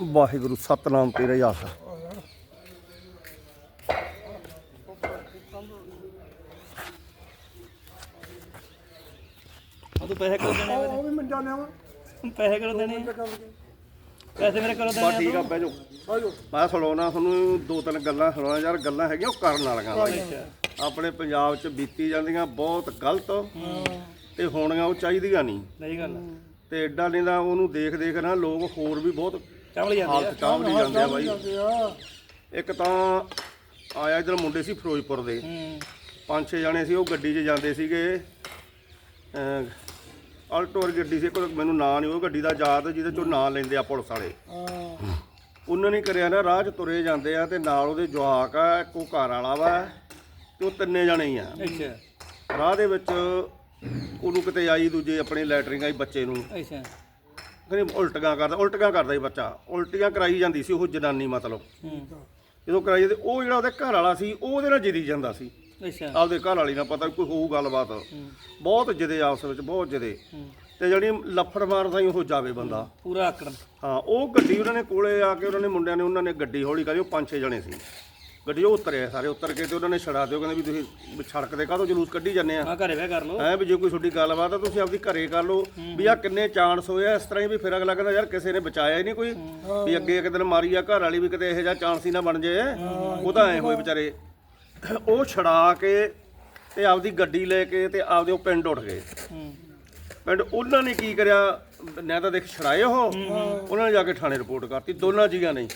ਵਾਹਿਗੁਰੂ ਸਤਨਾਮ ਤੇਰਾ ਆਸਾ ਆ ਤੂੰ ਪੈਸੇ ਕਰੋ ਦੇਣੇ ਆ ਉਹ ਵੀ ਮੰਜਾ ਲਿਆਵਾਂ? ਪੈਸੇ ਕਰੋ ਦੇਣੇ? ਪੈਸੇ ਮੇਰੇ ਕਰੋ ਬਸ ਦੇਣੇ ਠੀਕ ਆ ਬਹਿ ਜਾਓ। ਆਜੋ ਮੈਂ ਸੁਣਾਉਣਾ ਤੁਹਾਨੂੰ ਦੋ ਤਿੰਨ ਗੱਲਾਂ ਸੁਣਾਉਣਾ। ਯਾਰ ਗੱਲਾਂ ਹੈਗੀਆਂ ਉਹ ਕਰਨ ਵਾਲੀਆਂ ਬਾਈ ਆਪਣੇ ਪੰਜਾਬ 'ਚ ਬੀਤੀ ਜਾਂਦੀਆਂ ਬਹੁਤ ਗਲਤ। ਤੇ ਹੋਣੀਆਂ ਉਹ ਚਾਹੀਦੀਆਂ ਨਹੀਂ। ਨਹੀਂ ਗੱਲ ਤੇ ਐਡਾ ਨਹੀਂ ਦਾ ਉਹਨੂੰ ਦੇਖ ਦੇਖ ਨਾ ਲੋਕ ਹੋਰ ਵੀ ਬਹੁਤ ਚਾਵਲ ਜਾਂਦੇ ਆ। ਹਾਲਤ ਚਾਂਵਲੀ ਜਾਂਦੇ ਆ ਬਾਈ। ਜਾਂਦੇ ਆ। ਇੱਕ ਤਾਂ ਆਇਆ ਇਧਰ ਮੁੰਡੇ ਸੀ ਫਿਰੋਜ਼ਪੁਰ ਦੇ। ਹੂੰ। ਪੰਜ ਛੇ ਜਣੇ ਸੀ ਉਹ ਗੱਡੀ 'ਚ ਜਾਂਦੇ ਸੀਗੇ। ਅਲਟੋ ਵਰਗੀ ਗੱਡੀ ਸੀ ਕੋਈ ਮੈਨੂੰ ਨਾਂ ਨਹੀਂ ਉਹ ਗੱਡੀ ਦਾ ਯਾਦ ਜਿਹਦੇ ਚੋਂ ਨਾਂ ਲੈਂਦੇ ਆ ਪੁਲਿਸ ਵਾਲੇ। ਹਾਂ। ਉਹਨਾਂ ਨੇ ਕਰਿਆ ਨਾ ਰਾਹ 'ਚ ਤੁਰੇ ਜਾਂਦੇ ਆ ਤੇ ਨਾਲ ਉਹਦੇ ਜਵਾਕ ਆ ਇੱਕੋ ਘਰ ਵਾਲਾ ਵਾ ਤੇ ਉਹ ਤਿੰਨੇ ਜਣੇ ਹੀ ਆ। ਅੱਛਾ। ਰਾਹ ਦੇ ਵਿੱਚ ਉਹਨੂੰ ਕਿਤੇ ਆਈ ਦੂਜੇ ਆਪਣੇ ਲੈਟਰਿੰਗ ਆਈ ਬੱਚੇ ਨੂੰ। ਅੱਛਾ। ਕਹਿੰਦੇ ਉਲਟੀਆਂ ਕਰਦਾ ਉਲਟੀਆਂ ਕਰਦਾ ਸੀ ਬੱਚਾ। ਉਲਟੀਆਂ ਕਰਾਈ ਜਾਂਦੀ ਸੀ ਉਹ ਜਨਾਨੀ ਮਤਲਬ। ਹੂੰ। ਜਦੋਂ ਕਰਾਈ ਤੇ ਉਹ ਜਿਹੜਾ ਉਹਦੇ ਘਰ ਵਾਲਾ ਸੀ ਉਹ ਉਹਦੇ ਨਾਲ ਜਿੱਦੀ ਜਾਂਦਾ ਸੀ। ਅੱਛਾ। ਆਪਦੇ ਘਰ ਵਾਲੀ ਨਾਲ ਪਤਾ ਕੋਈ ਹੋਊ ਗੱਲਬਾਤ। ਬਹੁਤ ਜਿੱਦੇ ਆਪਸ ਵਿੱਚ ਬਹੁਤ ਜਿੱਦੇ। ਤੇ ਜਿਹੜੀ ਲੱਫੜ ਮਾਰਦਾ ਹੀ ਉਹ ਜਾਵੇ ਬੰਦਾ। ਪੂਰਾ ਆਕੜ ਹਾਂ ਉਹ ਗੱਡੀ ਉਹਨਾਂ ਨੇ ਕੋਲੇ ਆ ਕੇ ਉਹਨਾਂ ਨੇ ਮੁੰਡਿਆਂ ਨੇ ਉਹਨਾਂ ਨੇ ਗੱਡੀ ਹੌਲੀ ਕਰੀ ਉਹ ਪੰਜ ਛੇ ਜਣੇ ਸੀ। ਗੱਡੀ ਉਹ ਉਤਰੇ ਸਾਰੇ ਉਤਰ ਕੇ ਤੇ ਉਹਨਾਂ ਨੇ ਛੜਾ ਦਿਓ ਕਹਿੰਦੇ ਵੀ ਤੁਸੀਂ ਵੀ ਸੜਕ ਤੇ ਕਾਹਤੋਂ ਜਲੂਸ ਕੱਢੀ ਜਾਂਦੇ ਆ? ਆ ਘਰੇ ਵੇ ਕਰ ਲੋ ਐ ਵੀ ਜੇ ਕੋਈ ਛੋਟੀ ਗੱਲਬਾਤ ਆ ਤੁਸੀਂ ਆਪਦੀ ਘਰੇ ਕਰ ਲਓ। ਵੀ ਆ ਕਿੰਨੇ ਚਾਂਸ ਹੋਏ ਆ ਇਸ ਤਰ੍ਹਾਂ ਹੀ ਵੀ ਫਿਰ ਅਗਲਾ ਕਹਿੰਦਾ ਯਾਰ ਕਿਸੇ ਨੇ ਬਚਾਇਆ ਹੀ ਨਹੀਂ ਕੋਈ। ਵੀ ਅੱਗੇ ਇੱਕ ਦਿਨ ਮਾਰੀ ਆ ਘਰ ਵਾਲੀ ਵੀ ਕਿਤੇ ਇਹੋ ਜਿਹਾ ਚਾਂਸ ਹੀ ਨਾ ਬਣ ਜੇ। ਉਹ ਤਾਂ ਐ ਹੋਏ ਵਿਚਾਰੇ। ਉਹ ਛੜਾ ਕੇ ਤੇ ਆਪਦੀ ਗੱਡੀ ਲੈ ਕੇ ਤੇ ਆਪਦੇ ਉਹ ਪਿੰਡ ਉੱਠ ਗਏ। ਹੂੰ। ਪਿੰਡ ਉਹਨਾਂ ਨੇ ਕੀ ਕਰਿਆ? ਨਾ ਤਾਂ ਦੇਖ ਛੜਾਏ ਉਹ। ਉਹਨਾਂ ਨੇ ਜਾ ਕੇ ਥਾਣੇ ਰਿਪੋਰਟ ਕਰਤੀ ਦੋਨਾਂ ਜੀਆਂ ਨੇ।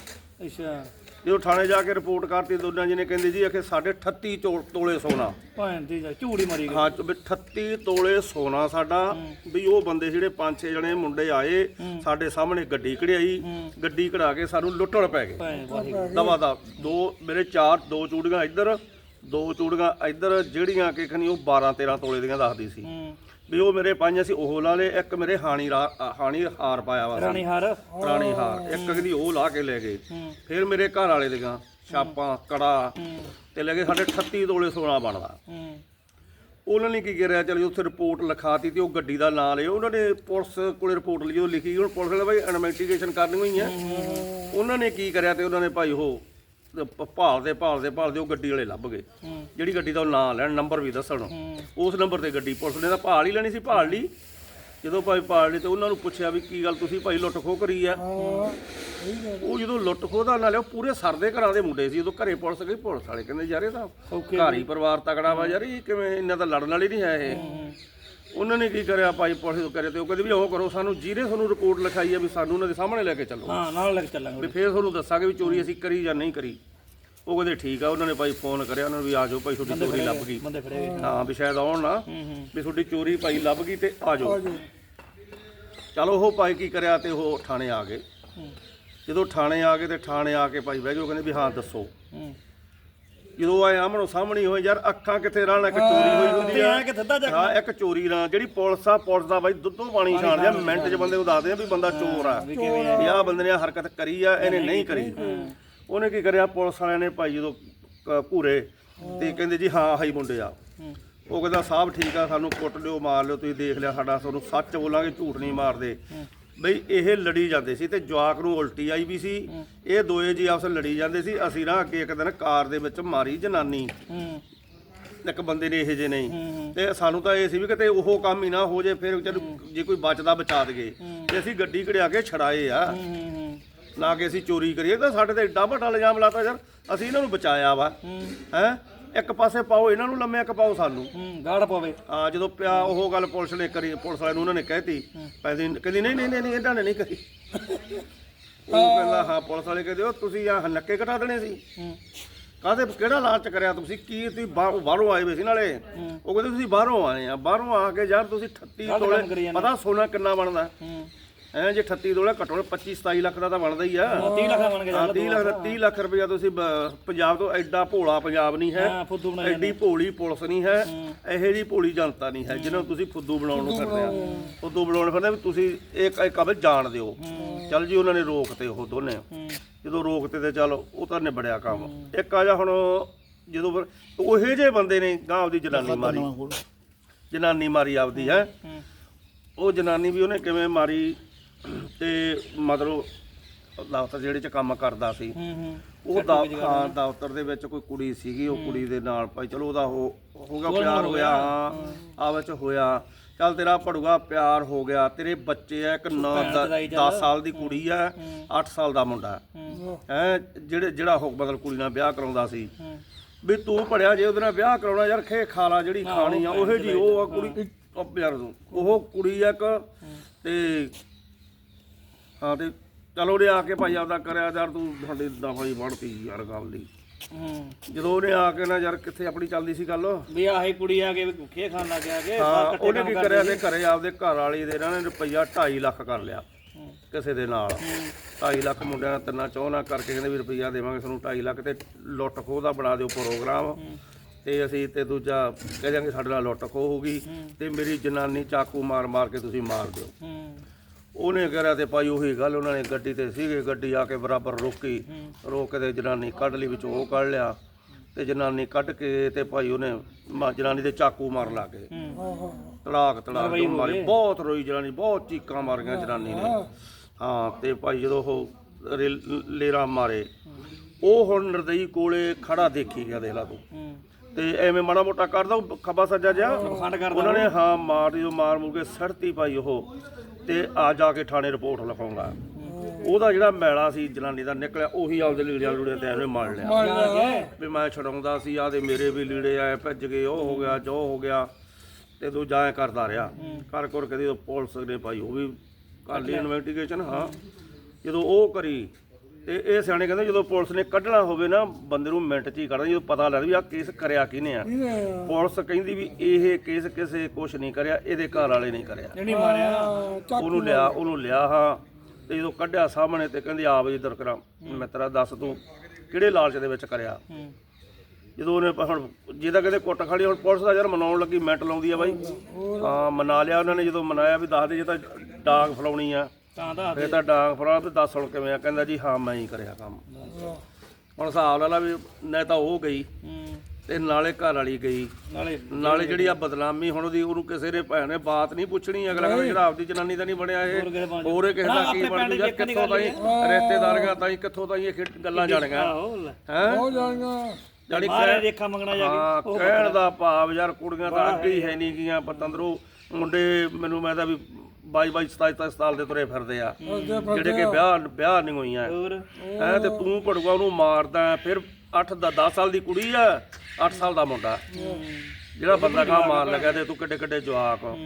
ਅੱਛਾ। ਜਦੋਂ ਥਾਣੇ ਜਾ ਕੇ ਰਿਪੋਰਟ ਕਰਤੀ ਦੋਨਾਂ ਜੀ ਨੇ ਕਹਿੰਦੇ ਜੀ ਆਖੇ ਸਾਡੇ 38 ਚੋ- ਤੋਲੇ ਸੋਨਾ। ਭੈਣ ਦੀ ਜਾ ਝੂੜੀ ਮਾਰੀ ਗਈ। ਹਾਂ ਵੀ 38 ਤੋਲੇ ਸੋਨਾ ਸਾਡਾ। ਵੀ ਉਹ ਬੰਦੇ ਜਿਹੜੇ ਪੰਜ ਛੇ ਜਣੇ ਮੁੰਡੇ ਆਏ ਸਾਡੇ ਸਾਹਮਣੇ ਗੱਡੀ ਕਢਾਈ ਗੱਡੀ ਕਢਾ ਕੇ ਸਾਨੂੰ ਲੁੱਟਣ ਪੈ ਗਏ। ਭੈਣ ਦਵਾ ਦਾ ਦੋ ਮੇਰੇ ਚਾਰ ਦੋ ਚੂੜੀਆਂ ਇੱਧਰ ਦੋ ਚੂੜੀਆਂ ਇੱਧਰ ਜਿਹੜੀਆਂ ਕਿ ਖਨੀ ਉਹ 12 13 ਤੋਲੇ ਦੀਆਂ ਦੱਸਦੀ ਸੀ। ਹੂੰ। ਵੀ ਉਹ ਮੇਰੇ ਪਾਈਆਂ ਸੀ ਉਹ ਲਾ ਲੇ ਇੱਕ ਮੇਰੇ ਹਾਣੀ ਰਾ- ਹਾਣੀ ਹਾਰ ਪਾਇਆ ਵਾ। ਸੀ। ਰਾਣੀ ਹਾਰ। ਪੁਰਾਣੀ ਹਾਰ। ਇੱਕ ਕਹਿੰਦੀ ਉਹ ਲਾ ਕੇ ਲੈ ਗਏ। ਫਿਰ ਮੇਰੇ ਘਰ ਵਾਲੇ ਦੀਆਂ ਛਾਪਾਂ ਕੜਾ ਤੇ ਲੈ ਗਏ ਸਾਡੇ 38 ਤੋਲੇ ਸੋਨਾ ਬਣਦਾ। ਹੂੰ। ਉਹਨਾਂ ਨੇ ਕੀ ਕਰਿਆ ਚਲੋ ਉੱਥੇ ਰਿਪੋਰਟ ਲਿਖਾਤੀ ਤੇ ਉਹ ਗੱਡੀ ਦਾ ਨਾਂ ਲਿਆ ਉਹਨਾਂ ਨੇ ਪੁਲਿਸ ਕੋਲੇ ਰਿਪੋਰਟ ਲਈ ਉਹ ਲਿਖੀ ਹੁਣ ਪੁਲਿਸ ਵਾਲੇ ਭਾਈ ਇਨਵੈਸਟੀਗੇਸ਼ਨ ਕਰਨੀ ਹੋਈ ਹੈ। ਉਹਨਾਂ ਨੇ ਕੀ ਕਰਿਆ ਤੇ ਉਹਨਾਂ ਨੇ ਭਾਈ ਉਹ ਭਾਲਦੇ ਭਾਲਦੇ ਭਾਲਦੇ ਉਹ ਗੱਡੀ ਵਾਲੇ ਲੱਭ ਗਏ। ਜਿਹੜੀ ਗੱਡੀ ਦਾ ਉਹ ਨਾਂ ਲੈਣ ਨੰਬਰ ਵੀ ਦੱਸਣ। ਉਸ ਨੰਬਰ ਤੇ ਗੱਡੀ ਪੁਲਿਸ ਨੇ ਤਾਂ ਭਾਲ ਹੀ ਲੈਣੀ ਸੀ ਭਾਲ ਲਈ। ਜਦੋਂ ਭਾਈ ਭਾਲ ਲਈ ਤੇ ਉਹਨਾਂ ਨੂੰ ਪੁੱਛਿਆ ਵੀ ਕੀ ਗੱਲ ਤੁਸੀਂ ਭਾਈ ਲੁੱਟ ਖੋਹ ਕਰੀ ਆ? ਉਹ ਜਦੋਂ ਲੁੱਟ ਖੋਹ ਦਾ ਨਾਲੇ ਉਹ ਪੂਰੇ ਸਰਦੇ ਘਰਾਂ ਦੇ ਮੁੰਡੇ ਸੀ ਉਦੋਂ ਘਰੇ ਪੁਲਿਸ ਗਈ ਪੁਲਿਸ ਵਾਲੇ ਕਹਿੰਦੇ ਯਾਰ ਇਹ ਤਾਂ ਘਰ ਹੀ ਪਰਿਵਾਰ ਤਕੜਾ ਵਾ ਯਾਰ ਇਹ ਕਿਵੇਂ ਇਹਨਾਂ ਦਾ ਲੜਨ ਵਾਲੀ ਨਹੀਂ ਹੈ ਇਹ? ਉਹਨਾਂ ਨੇ ਕੀ ਕਰਿਆ ਭਾਈ ਪੁਲਿਸ ਤੋਂ ਕਰੇ ਤੇ ਉਹ ਕਹਿੰਦੇ ਵੀ ਉਹ ਕਰੋ ਸਾਨੂੰ ਜਿਹਨੇ ਤੁਹਾਨੂੰ ਰਿਪੋਰਟ ਲਿਖਾਈ ਆ ਵੀ ਸਾਨੂੰ ਉਹਨਾਂ ਦੇ ਸਾਹਮਣੇ ਲੈ ਕੇ ਚੱਲੋ। ਹਾਂ ਨਾਲ ਲੈ ਕੇ ਚੱਲਾਂਗੇ। ਵੀ ਫੇਰ ਤੁਹਾਨੂੰ ਦੱਸਾਂਗੇ ਵੀ ਚੋਰੀ ਅਸੀਂ ਕਰੀ ਜਾਂ ਨਹੀਂ ਕਰੀ। ਉਹ ਕਹਿੰਦੇ ਠੀਕ ਆ ਉਹਨਾਂ ਨੇ ਭਾਈ ਫੋਨ ਕਰਿਆ ਉਹਨਾਂ ਨੂੰ ਵੀ ਆ ਜਾਓ ਭਾਈ ਤੁਹਾਡੀ ਚੋਰੀ ਲੱਭ ਗਈ। ਬੰਦੇ ਫੜੇ। ਗਏ ਹਾਂ ਵੀ ਸ਼ਾਇਦ ਆਉਣ ਨਾ ਵੀ ਤੁਹਾਡੀ ਚੋਰੀ ਭਾਈ ਲੱਭ ਗਈ ਤੇ ਆ ਜਾਓ। ਚਲੋ ਉਹ ਭਾਈ ਕੀ ਕਰਿਆ ਤੇ ਉਹ ਥਾਣੇ ਆ ਗਏ। ਜਦੋਂ ਥਾਣੇ ਆ ਗਏ ਤੇ ਥਾਣੇ ਆ ਕੇ ਭਾਈ ਬਹਿ ਗਏ ਉਹ ਕਹਿੰਦੇ ਵੀ ਹਾਂ ਦੱਸੋ। ਹੂੰ। ਜਦੋਂ ਆਏ ਆਮਣੋ ਸਾਹਮਣੇ ਹੋਏ ਯਾਰ ਅੱਖਾਂ ਕਿੱਥੇ ਰਹਿਣ ਇੱਕ ਚੋਰੀ ਹੋਈ ਹੁੰਦੀ ਆ। ਕਿ ਥੱਦਾ ਜਾ ਹਾਂ ਇੱਕ ਚੋਰੀ ਨਾਲ ਜਿਹੜੀ ਪੁਲਿਸ ਆ ਪੁਲਿਸ ਦਾ ਬਾਈ ਦੁੱਧੋਂ ਪਾਣੀ ਛਾਣਦੇ ਆ ਮਿੰਟ 'ਚ ਬੰਦੇ ਨੂੰ ਦੱਸਦੇ ਆ ਵੀ ਬੰਦਾ ਚੋਰ ਆ। ਵੀ ਆਹ ਬੰਦੇ ਨੇ ਆਹ ਹਰਕਤ ਕਰੀ ਆ ਇਹਨੇ ਨਹੀਂ ਕਰੀ। ਉਹਨੇ ਕੀ ਕਰਿਆ ਪੁਲਿਸ ਵਾਲਿਆਂ ਨੇ ਭਾਈ ਜਦੋਂ ਕ- ਘੂਰੇ ਤੇ ਕਹਿੰਦੇ ਜੀ ਹਾਂ ਆਹੀ ਮੁੰਡੇ ਆ। ਉਹ ਕਹਿੰਦਾ ਸਾਹਿਬ ਠੀਕ ਆ ਸਾਨੂੰ ਕੁੱਟ ਲਿਓ ਮਾਰ ਲਿਓ ਤੁਸੀਂ ਦੇਖ ਲਿਆ ਸਾਡਾ ਤੁਹਾਨੂੰ ਸੱਚ ਬੋਲਾਂਗੇ ਝੂਠ ਨਹੀਂ ਮਾਰਦੇ। ਬਈ ਇਹ ਲੜੀ ਜਾਂਦੇ ਸੀ ਤੇ ਜਵਾਕ ਨੂੰ ਉਲਟੀ ਆਈ ਵੀ ਸੀ। ਇਹ ਦੋਏ ਜੀ ਆਪਸ ਲੜੀ ਜਾਂਦੇ ਸੀ। ਅਸੀਂ ਨਾ ਅੱਗੇ ਇੱਕ ਦਿਨ ਕਾਰ ਦੇ ਵਿੱਚ ਮਾਰੀ ਜਨਾਨੀ। ਇੱਕ ਬੰਦੇ ਨੇ ਇਹੋ ਜਿਹੇ ਨਹੀਂ। ਤੇ ਸਾਨੂੰ ਤਾਂ ਇਹ ਸੀ ਵੀ ਕਿਤੇ ਉਹ ਕੰਮ ਹੀ ਨਾ ਹੋ ਜੇ ਫਿਰ ਚਲੋ ਜੇ ਕੋਈ ਬਚਦਾ ਬਚਾ ਦਗੇ। ਤੇ ਅਸੀਂ ਗੱਡੀ ਕਢਿਆ ਕੇ ਛੜਾਏ ਆ। ਨਾ ਕਿ ਅਸੀਂ ਚੋਰੀ ਕਰੀਏ ਤਾਂ ਸਾਡੇ ਤੇ ਏਡਾ ਵੱਡਾ ਇਲਜ਼ਾਮ ਲਾਤਾ ਯਾਰ ਅਸੀਂ ਇਹਨਾਂ ਨੂੰ ਬਚਾਇਆ ਵਾ। ਹੈ? ਇੱਕ ਪਾਸੇ ਪਾਓ ਇਹਨਾਂ ਨੂੰ ਲੰਮੇ ਇੱਕ ਪਾਓ ਸਾਨੂੰ। ਹੂੰ ਗਾੜ ਪਵੇ। ਆ ਜਦੋਂ ਪਿਆ ਉਹ ਗੱਲ ਪੁਲਿਸ ਨੇ ਕਰੀ ਪੁਲਿਸ ਵਾਲਿਆਂ ਨੂੰ ਉਹਨਾਂ ਨੇ ਕਹਿਤੀ ਪੈਸੇ ਕਹਿੰਦੀ ਨਹੀਂ ਨਹੀਂ ਨਹੀਂ ਇਹਨਾਂ ਨੇ ਨਹੀਂ ਕਰੀ। ਉਹ ਕਹਿੰਦਾ ਹਾਂ ਪੁਲਿਸ ਵਾਲੇ ਕਹਿੰਦੇ ਉਹ ਤੁਸੀਂ ਆ ਨੱਕੇ ਕਟਾ ਦੇਣੇ ਸੀ। ਹੂੰ। ਕਾਹਦੇ ਕਿਹੜਾ ਲਾਲਚ ਕਰਿਆ ਤੁਸੀਂ? ਕੀ ਤੁਸੀਂ ਬਾਹਰ- ਬਾਹਰੋਂ ਆਏ ਵੇ ਸੀ ਨਾਲੇ? ਉਹ ਕਹਿੰਦੇ ਤੁਸੀਂ ਬਾਹਰੋਂ ਆਏ ਆ ਬਾਹਰੋਂ ਆ ਕੇ ਯਾਰ ਤੁਸੀਂ 38 ਗਲਤ ਕੰਮ ਕਰੀ ਤੋਲੇ। ਪਤਾ ਸੋਨਾ ਕਿੰਨਾ ਬਣਦਾ? ਹੂੰ। ਐ ਜੇ 38 ਤੋਲੇ ਘੱਟੋ ਘੱਟ 25 27 ਲੱਖ ਦਾ ਤਾਂ ਬਣਦਾ ਹੀ ਆ। 30 ਲੱਖ ਬਣ ਕੇ ਹਾਂ, ਚੱਲ 30 ਲੱਖ 30 ਲੱਖ ਰੁਪਇਆ ਤੁਸੀਂ ਬ- ਪੰਜਾਬ ਤੋਂ ਐਡਾ ਭੋਲਾ ਪੰਜਾਬ ਨਹੀਂ ਹੈ। ਹਾਂ ਫੁੱਦੂ ਐਡੀ ਭੋਲੀ ਪੁਲਿਸ ਨਹੀਂ ਹੈ। ਇਹੋ ਜੀ ਭੋਲੀ ਜਨਤਾ ਨਹੀਂ ਹੈ ਜਿਹਨੂੰ ਤੁਸੀਂ ਫੁੱਦੂ ਬਣਾਉਣ ਨੂੰ ਫਿਰਦੇ ਆ। ਫੁੱਦੂ ਬਣਾਉਣ ਨੂੰ ਫਿਰਦੇ ਵੀ ਤੁਸੀਂ ਇੱਕ ਇੱਕ ਕਬਲ ਜਾਣ ਦਿਓ। ਚੱਲ ਜੀ ਉਹਨਾਂ ਨੇ ਰੋਕਤੇ ਉਹ ਦੋਨੇ। ਜਦੋਂ ਰੋਕਤੇ ਤੇ ਚੱਲ ਉਹ ਤਾਂ ਨਿਬੜਿਆ ਕੰਮ। ਇੱਕ ਆ ਜਾ ਹੁਣ ਜਦੋਂ ਫਿਰ ਉਹੇ ਜੇ ਬੰਦੇ ਨੇ ਗਾਂ ਆਪਦੀ ਜਨਾਨੀ ਮਾਰੀ। ਜਨਾਨੀ ਮਾਰੀ ਆਪਦੀ ਹੂੰ। ਉਹ ਜਨਾਨੀ ਵੀ ਉਹਨੇ ਕਿਵੇਂ ਮਾਰੀ? ਤੇ ਮਤਲਬ ਦਫ਼ਤਰ ਜਿਹੜੇ ਚ ਕੰਮ ਕਰਦਾ ਸੀ ਹੂੰ ਹੂੰ। ਉਹ ਦਾ ਹਾਂ ਦਫ਼ਤਰ ਦੇ ਵਿੱਚ ਕੋਈ ਕੁੜੀ ਸੀਗੀ ਉਹ ਕੁੜੀ ਦੇ ਨਾਲ ਭਾਈ ਚਲੋ ਉਹਦਾ ਹੋ ਹੋ ਗਿਆ ਪਿਆਰ ਹੋਇਆ ਹਾਂ ਆ ਵਿੱਚ ਹੋਇਆ। ਚੱਲ ਤੇਰਾ ਪੜੂਗਾ ਪਿਆਰ ਹੋ ਗਿਆ ਤੇਰੇ ਬੱਚੇ ਆ ਇੱਕ 9 10 ਸਾਲ ਦੀ ਕੁੜੀ ਆ 8 ਸਾਲ ਦਾ ਮੁੰਡਾ। ਹੈ। ਜਿਹੜੇ ਜਿਹੜਾ ਉਹ ਮਤਲਬ ਕੁੜੀ ਨਾਲ ਵਿਆਹ ਕਰਾਉਂਦਾ ਸੀ। ਵੀ ਤੂੰ ਪੜਿਆ ਜੇ ਉਹਦੇ ਨਾਲ ਵਿਆਹ ਕਰਾਉਣਾ ਯਾਰ ਖੇ ਖਾਲਾ ਜਿਹੜੀ ਖਾਣੀ ਆ ਉਹੇ ਜੀ ਉਹ ਆ ਕੁੜੀ ਉਹ ਯਾਰ ਉਹ ਕੁੜੀ ਇੱਕ ਤੇ ਹਾਂ ਤੇ ਚਲੋ ਉਹਨੇ ਆ ਕੇ ਭਾਈ ਆਪਦਾ ਕਰਿਆ ਯਾਰ ਤੂੰ ਸਾਡੇ ਦਫਾ ਹੀ ਵੜਤੀ ਯਾਰ ਗੱਲ ਦੀ। ਹੂੰ। ਜਦੋਂ ਉਹਨੇ ਆ ਕੇ ਨਾ ਯਾਰ ਕਿੱਥੇ ਆਪਣੀ ਚੱਲਦੀ ਸੀ ਗੱਲ? ਵੀ ਆਹੀ ਕੁੜੀ ਆ ਕੇ ਖੇ ਖਾਣ ਲੱਗ ਗਿਆ ਕਿ ਹਾਂ ਉਹਨੇ ਕੀ ਕਰਿਆ ਤੇ ਘਰੇ ਆਪਦੇ ਘਰ ਵਾਲੀ ਦੇ ਇਹਨਾਂ ਨੇ ਰੁਪਈਆ 2.5 ਲੱਖ ਕਰ ਲਿਆ। ਕਿਸੇ ਦੇ ਨਾਲ। 2.5 ਲੱਖ ਮੁੰਡਿਆਂ ਨਾਲ ਤਿੰਨਾਂ ਚੌਹਾਂ ਕਰਕੇ ਕਹਿੰਦੇ ਵੀ ਰੁਪਈਆ ਦੇਵਾਂਗੇ ਤੁਹਾਨੂੰ 2.5 ਲੱਖ ਤੇ ਲੁੱਟ ਖੋਹ ਦਾ ਬਣਾ ਦਿਓ ਪ੍ਰੋਗਰਾਮ। ਤੇ ਅਸੀਂ ਤੇ ਦੂਜਾ ਕਹਿ ਦਿਆਂਗੇ ਸਾਡੇ ਨਾਲ ਲੁੱਟ ਖੋਹ ਹੋਊਗੀ ਤੇ ਮੇਰੀ ਜਨਾਨੀ ਚਾਕੂ ਮਾਰ ਮਾਰ ਕੇ ਤੁਸੀਂ ਮਾਰ ਦਿਓ। ਹੂੰ। ਉਹਨੇ ਕਰਿਆ ਤੇ ਭਾਈ ਉਹੀ ਗੱਲ ਉਹਨਾਂ ਨੇ ਗੱਡੀ ਤੇ ਸੀਗੇ ਗੱਡੀ ਆ ਕੇ ਬਰਾਬਰ ਰੋਕੀ। ਰੋਕ ਕੇ ਤੇ ਜਨਾਨੀ ਕੱਢ ਲਈ ਵਿੱਚੋਂ ਉਹ ਕੱਢ ਲਿਆ। ਤੇ ਜਨਾਨੀ ਕੱਢ ਕੇ ਤੇ ਭਾਈ ਉਹਨੇ ਮਾ- ਜਨਾਨੀ ਦੇ ਚਾਕੂ ਲੱਗੇ ਹਾਂ ਹਾਂ ਤੜਾਕ ਤੜਾਕ ਜੋ ਮਾਰੀ। ਬਹੁਤ ਰੋਈ ਜਨਾਨੀ ਬਹੁਤ ਚੀਕਾਂ ਮਾਰੀਆਂ ਜਨਾਨੀ ਨੇ। ਹਾਂ ਤੇ ਭਾਈ ਜਦੋਂ ਉਹ ਰੇਲ- ਲੇਰਾ ਮਾਰੇ ਉਹ ਹੁਣ ਨਰਦਈ ਕੋਲੇ ਖੜਾ ਦੇਖੀ ਗਿਆ ਦੇਖ ਲਾ ਤੂੰ। ਤੇ ਐਵੇਂ ਮਾੜਾ ਮੋਟਾ ਕਰਦਾ ਉਹ ਖੱਬਾ ਸੱਜਾ ਜਿਹਾ। ਉਹਨਾਂ ਨੇ ਹਾਂ ਮਾਰ ਜੋ ਮਾਰ ਮੁਰ ਕੇ ਸੜਤੀ ਭਾਈ ਉਹ ਤੇ ਆ ਜਾ ਕੇ ਥਾਣੇ ਰਿਪੋਰਟ ਲਿਖਾਉਂਗਾ ਉਹਦਾ ਜਿਹੜਾ ਮੈਲਾ ਸੀ ਜਨਾਨੀ ਦਾ ਨਿਕਲਿਆ ਉਹੀ ਆਪਦੇ ਲੀੜਿਆਂ ਲੂੜਿਆਂ ਤੇ ਐਵੇਂ ਮਾਰ ਲਿਆ। ਵੀ ਮੈਂ ਛਡਾਉਂਦਾ ਸੀ ਆ ਦੇ ਮੇਰੇ ਵੀ ਲੀੜੇ ਆਏ ਭੱਜ ਗਏ ਉਹ ਹੋ ਗਿਆ ਜੋ ਹੋ ਗਿਆ ਤੇ ਤੂੰ ਜਾਏ ਕਰਦਾ ਰਿਹਾ। ਕਰ ਕਰ ਕਦੀ ਪੁਲਿਸ ਨੇ ਭਾਈ ਉਹ ਵੀ ਕਰ ਲਈ ਇਨਵੈਸਟੀਗੇਸ਼ਨ ਹਾਂ। ਜਦੋਂ ਉਹ ਕਰੀ ਤੇ ਇਹ ਸਿਆਣੇ ਕਹਿੰਦੇ ਜਦੋਂ ਪੁਲਿਸ ਨੇ ਕੱਢਣਾ ਹੋਵੇ ਨਾ ਬੰਦੇ ਨੂੰ ਮਿੰਟ 'ਚ ਹੀ ਕੱਢਦਾ ਜਦੋਂ ਪਤਾ ਲੱਗਦਾ ਵੀ ਆ ਕੇਸ ਕਰਿਆ ਕਿਹਨੇ ਆ। ਪੁਲਿਸ ਕਹਿੰਦੀ ਵੀ ਇਹ ਕੇਸ ਕਿਸੇ ਕੁਛ ਨਹੀਂ ਕਰਿਆ ਇਹਦੇ ਘਰ ਵਾਲੇ ਨਹੀਂ ਕਰਿਆ। ਜਿਹੜੀ ਮਾਰਿਆ। ਉਹਨੂੰ ਲਿਆ ਉਹਨੂੰ ਲਿਆ ਹਾਂ। ਤੇ ਜਦੋਂ ਕੱਢਿਆ ਸਾਹਮਣੇ ਤੇ ਕਹਿੰਦੀ ਆ ਬਈ ਇਧਰ ਕਰਾਂ ਮੈਂ ਤੇਰਾ ਦੱਸ ਤੂੰ ਕਿਹੜੇ ਲਾਲਚ ਦੇ ਵਿੱਚ ਕਰਿਆ। ਜਦੋਂ ਉਹਨੇ ਹੁਣ ਜਿਹਦਾ ਕਹਿੰਦੇ ਕੁੱਟ ਖਾਲੀ ਹੁਣ ਪੁਲਿਸ ਦਾ ਯਾਰ ਮਨਾਉਣ ਲੱਗੀ ਮਿੰਟ ਲਾਉਂਦੀ ਆ ਬਾਈ। ਹਾਂ ਮਨਾ ਲਿਆ ਉਹਨਾਂ ਨੇ ਜਦੋਂ ਮਨਾਇਆ ਵੀ ਦੱਸ ਦੇ ਜੇ ਤਾਂ ਡਾਂਗ ਫਲਾਉਣੀ ਆ। ਤਾਂ ਦਾ ਫੇਰ ਤਾਂ ਡਾਂਗ ਫਲਾ ਤੇ ਦੱਸ ਹੁਣ ਕਿਵੇਂ ਆ ਕਹਿੰਦਾ ਜੀ ਹਾਂ ਮੈਂ ਹੀ ਕਰਿਆ ਕੰਮ। ਹੁਣ ਹਿਸਾਬ ਲਾ ਲਾ ਵੀ ਨਾ ਤਾਂ ਉਹ ਗਈ ਤੇ ਨਾਲੇ ਘਰ ਵਾਲੀ ਗਈ। ਨਾਲੇ ਨਾਲੇ ਜਿਹੜੀ ਆ ਬਦਨਾਮੀ ਹੁਣ ਉਹਦੀ ਉਹਨੂੰ ਕਿਸੇ ਨੇ ਭੈਣ ਨੇ ਬਾਤ ਨਹੀਂ ਪੁੱਛਣੀ ਅਗਲਾ ਕਹਿੰਦਾ ਜਿਹੜਾ ਆਪਦੀ ਜਨਾਨੀ ਦਾ ਨਹੀਂ ਬਣਿਆ ਇਹ ਹੋਰ ਇਹ ਕਿਸੇ ਦਾ ਕੀ ਬਣ ਜੂ ਕਿੱਥੋਂ ਤਾਈ ਰਿਸ਼ਤੇਦਾਰੀਆਂ ਤਾਈ ਕਿੱਥੋਂ ਤਾਈ ਇਹ ਗੱਲਾਂ ਜਾਣੀਆਂ। ਹੈ? ਹੋ ਜਾਣੀਆਂ ਜਾਨੀ ਮਾਰੇ ਰੇਖਾ ਮੰਗਣਾ ਜਾ ਹਾਂ ਕਹਿਣ ਦਾ ਭਾਵ ਯਾਰ ਕੁੜੀਆਂ ਤਾਂ ਅੱਗੇ ਹੀ ਹੈ ਨਹੀਂ ਗੀਆਂ ਪਤੰਦਰੋ ਮੁੰਡੇ ਮੈਨੂੰ ਮੈਂ ਤਾਂ ਵੀ 22 22 27 27 ਸਾਲ ਦੇ ਤੁਰੇ ਫਿਰਦੇ ਆ। ਜਿਹੜੇ ਕਿ ਵਿਆਹ ਵਿਆਹ ਨਹੀਂ ਹੋਈਆਂ। ਹੈ ਤੇ ਤੂੰ ਪੜੂਗਾ ਉਹਨੂੰ ਮਾਰਦਾ ਫਿਰ 8 ਦਾ 10 ਸਾਲ ਦੀ ਕੁੜੀ ਆ 8 ਸਾਲ ਦਾ ਮੁੰਡਾ। ਜਿਹੜਾ ਬੰਦਾ ਕਾ ਮਾਰ ਲੱਗਾ ਤੇ ਤੂੰ ਕਿੱਡੇ ਕਿੱਡੇ ਜਵਾਕ ਹੂੰ।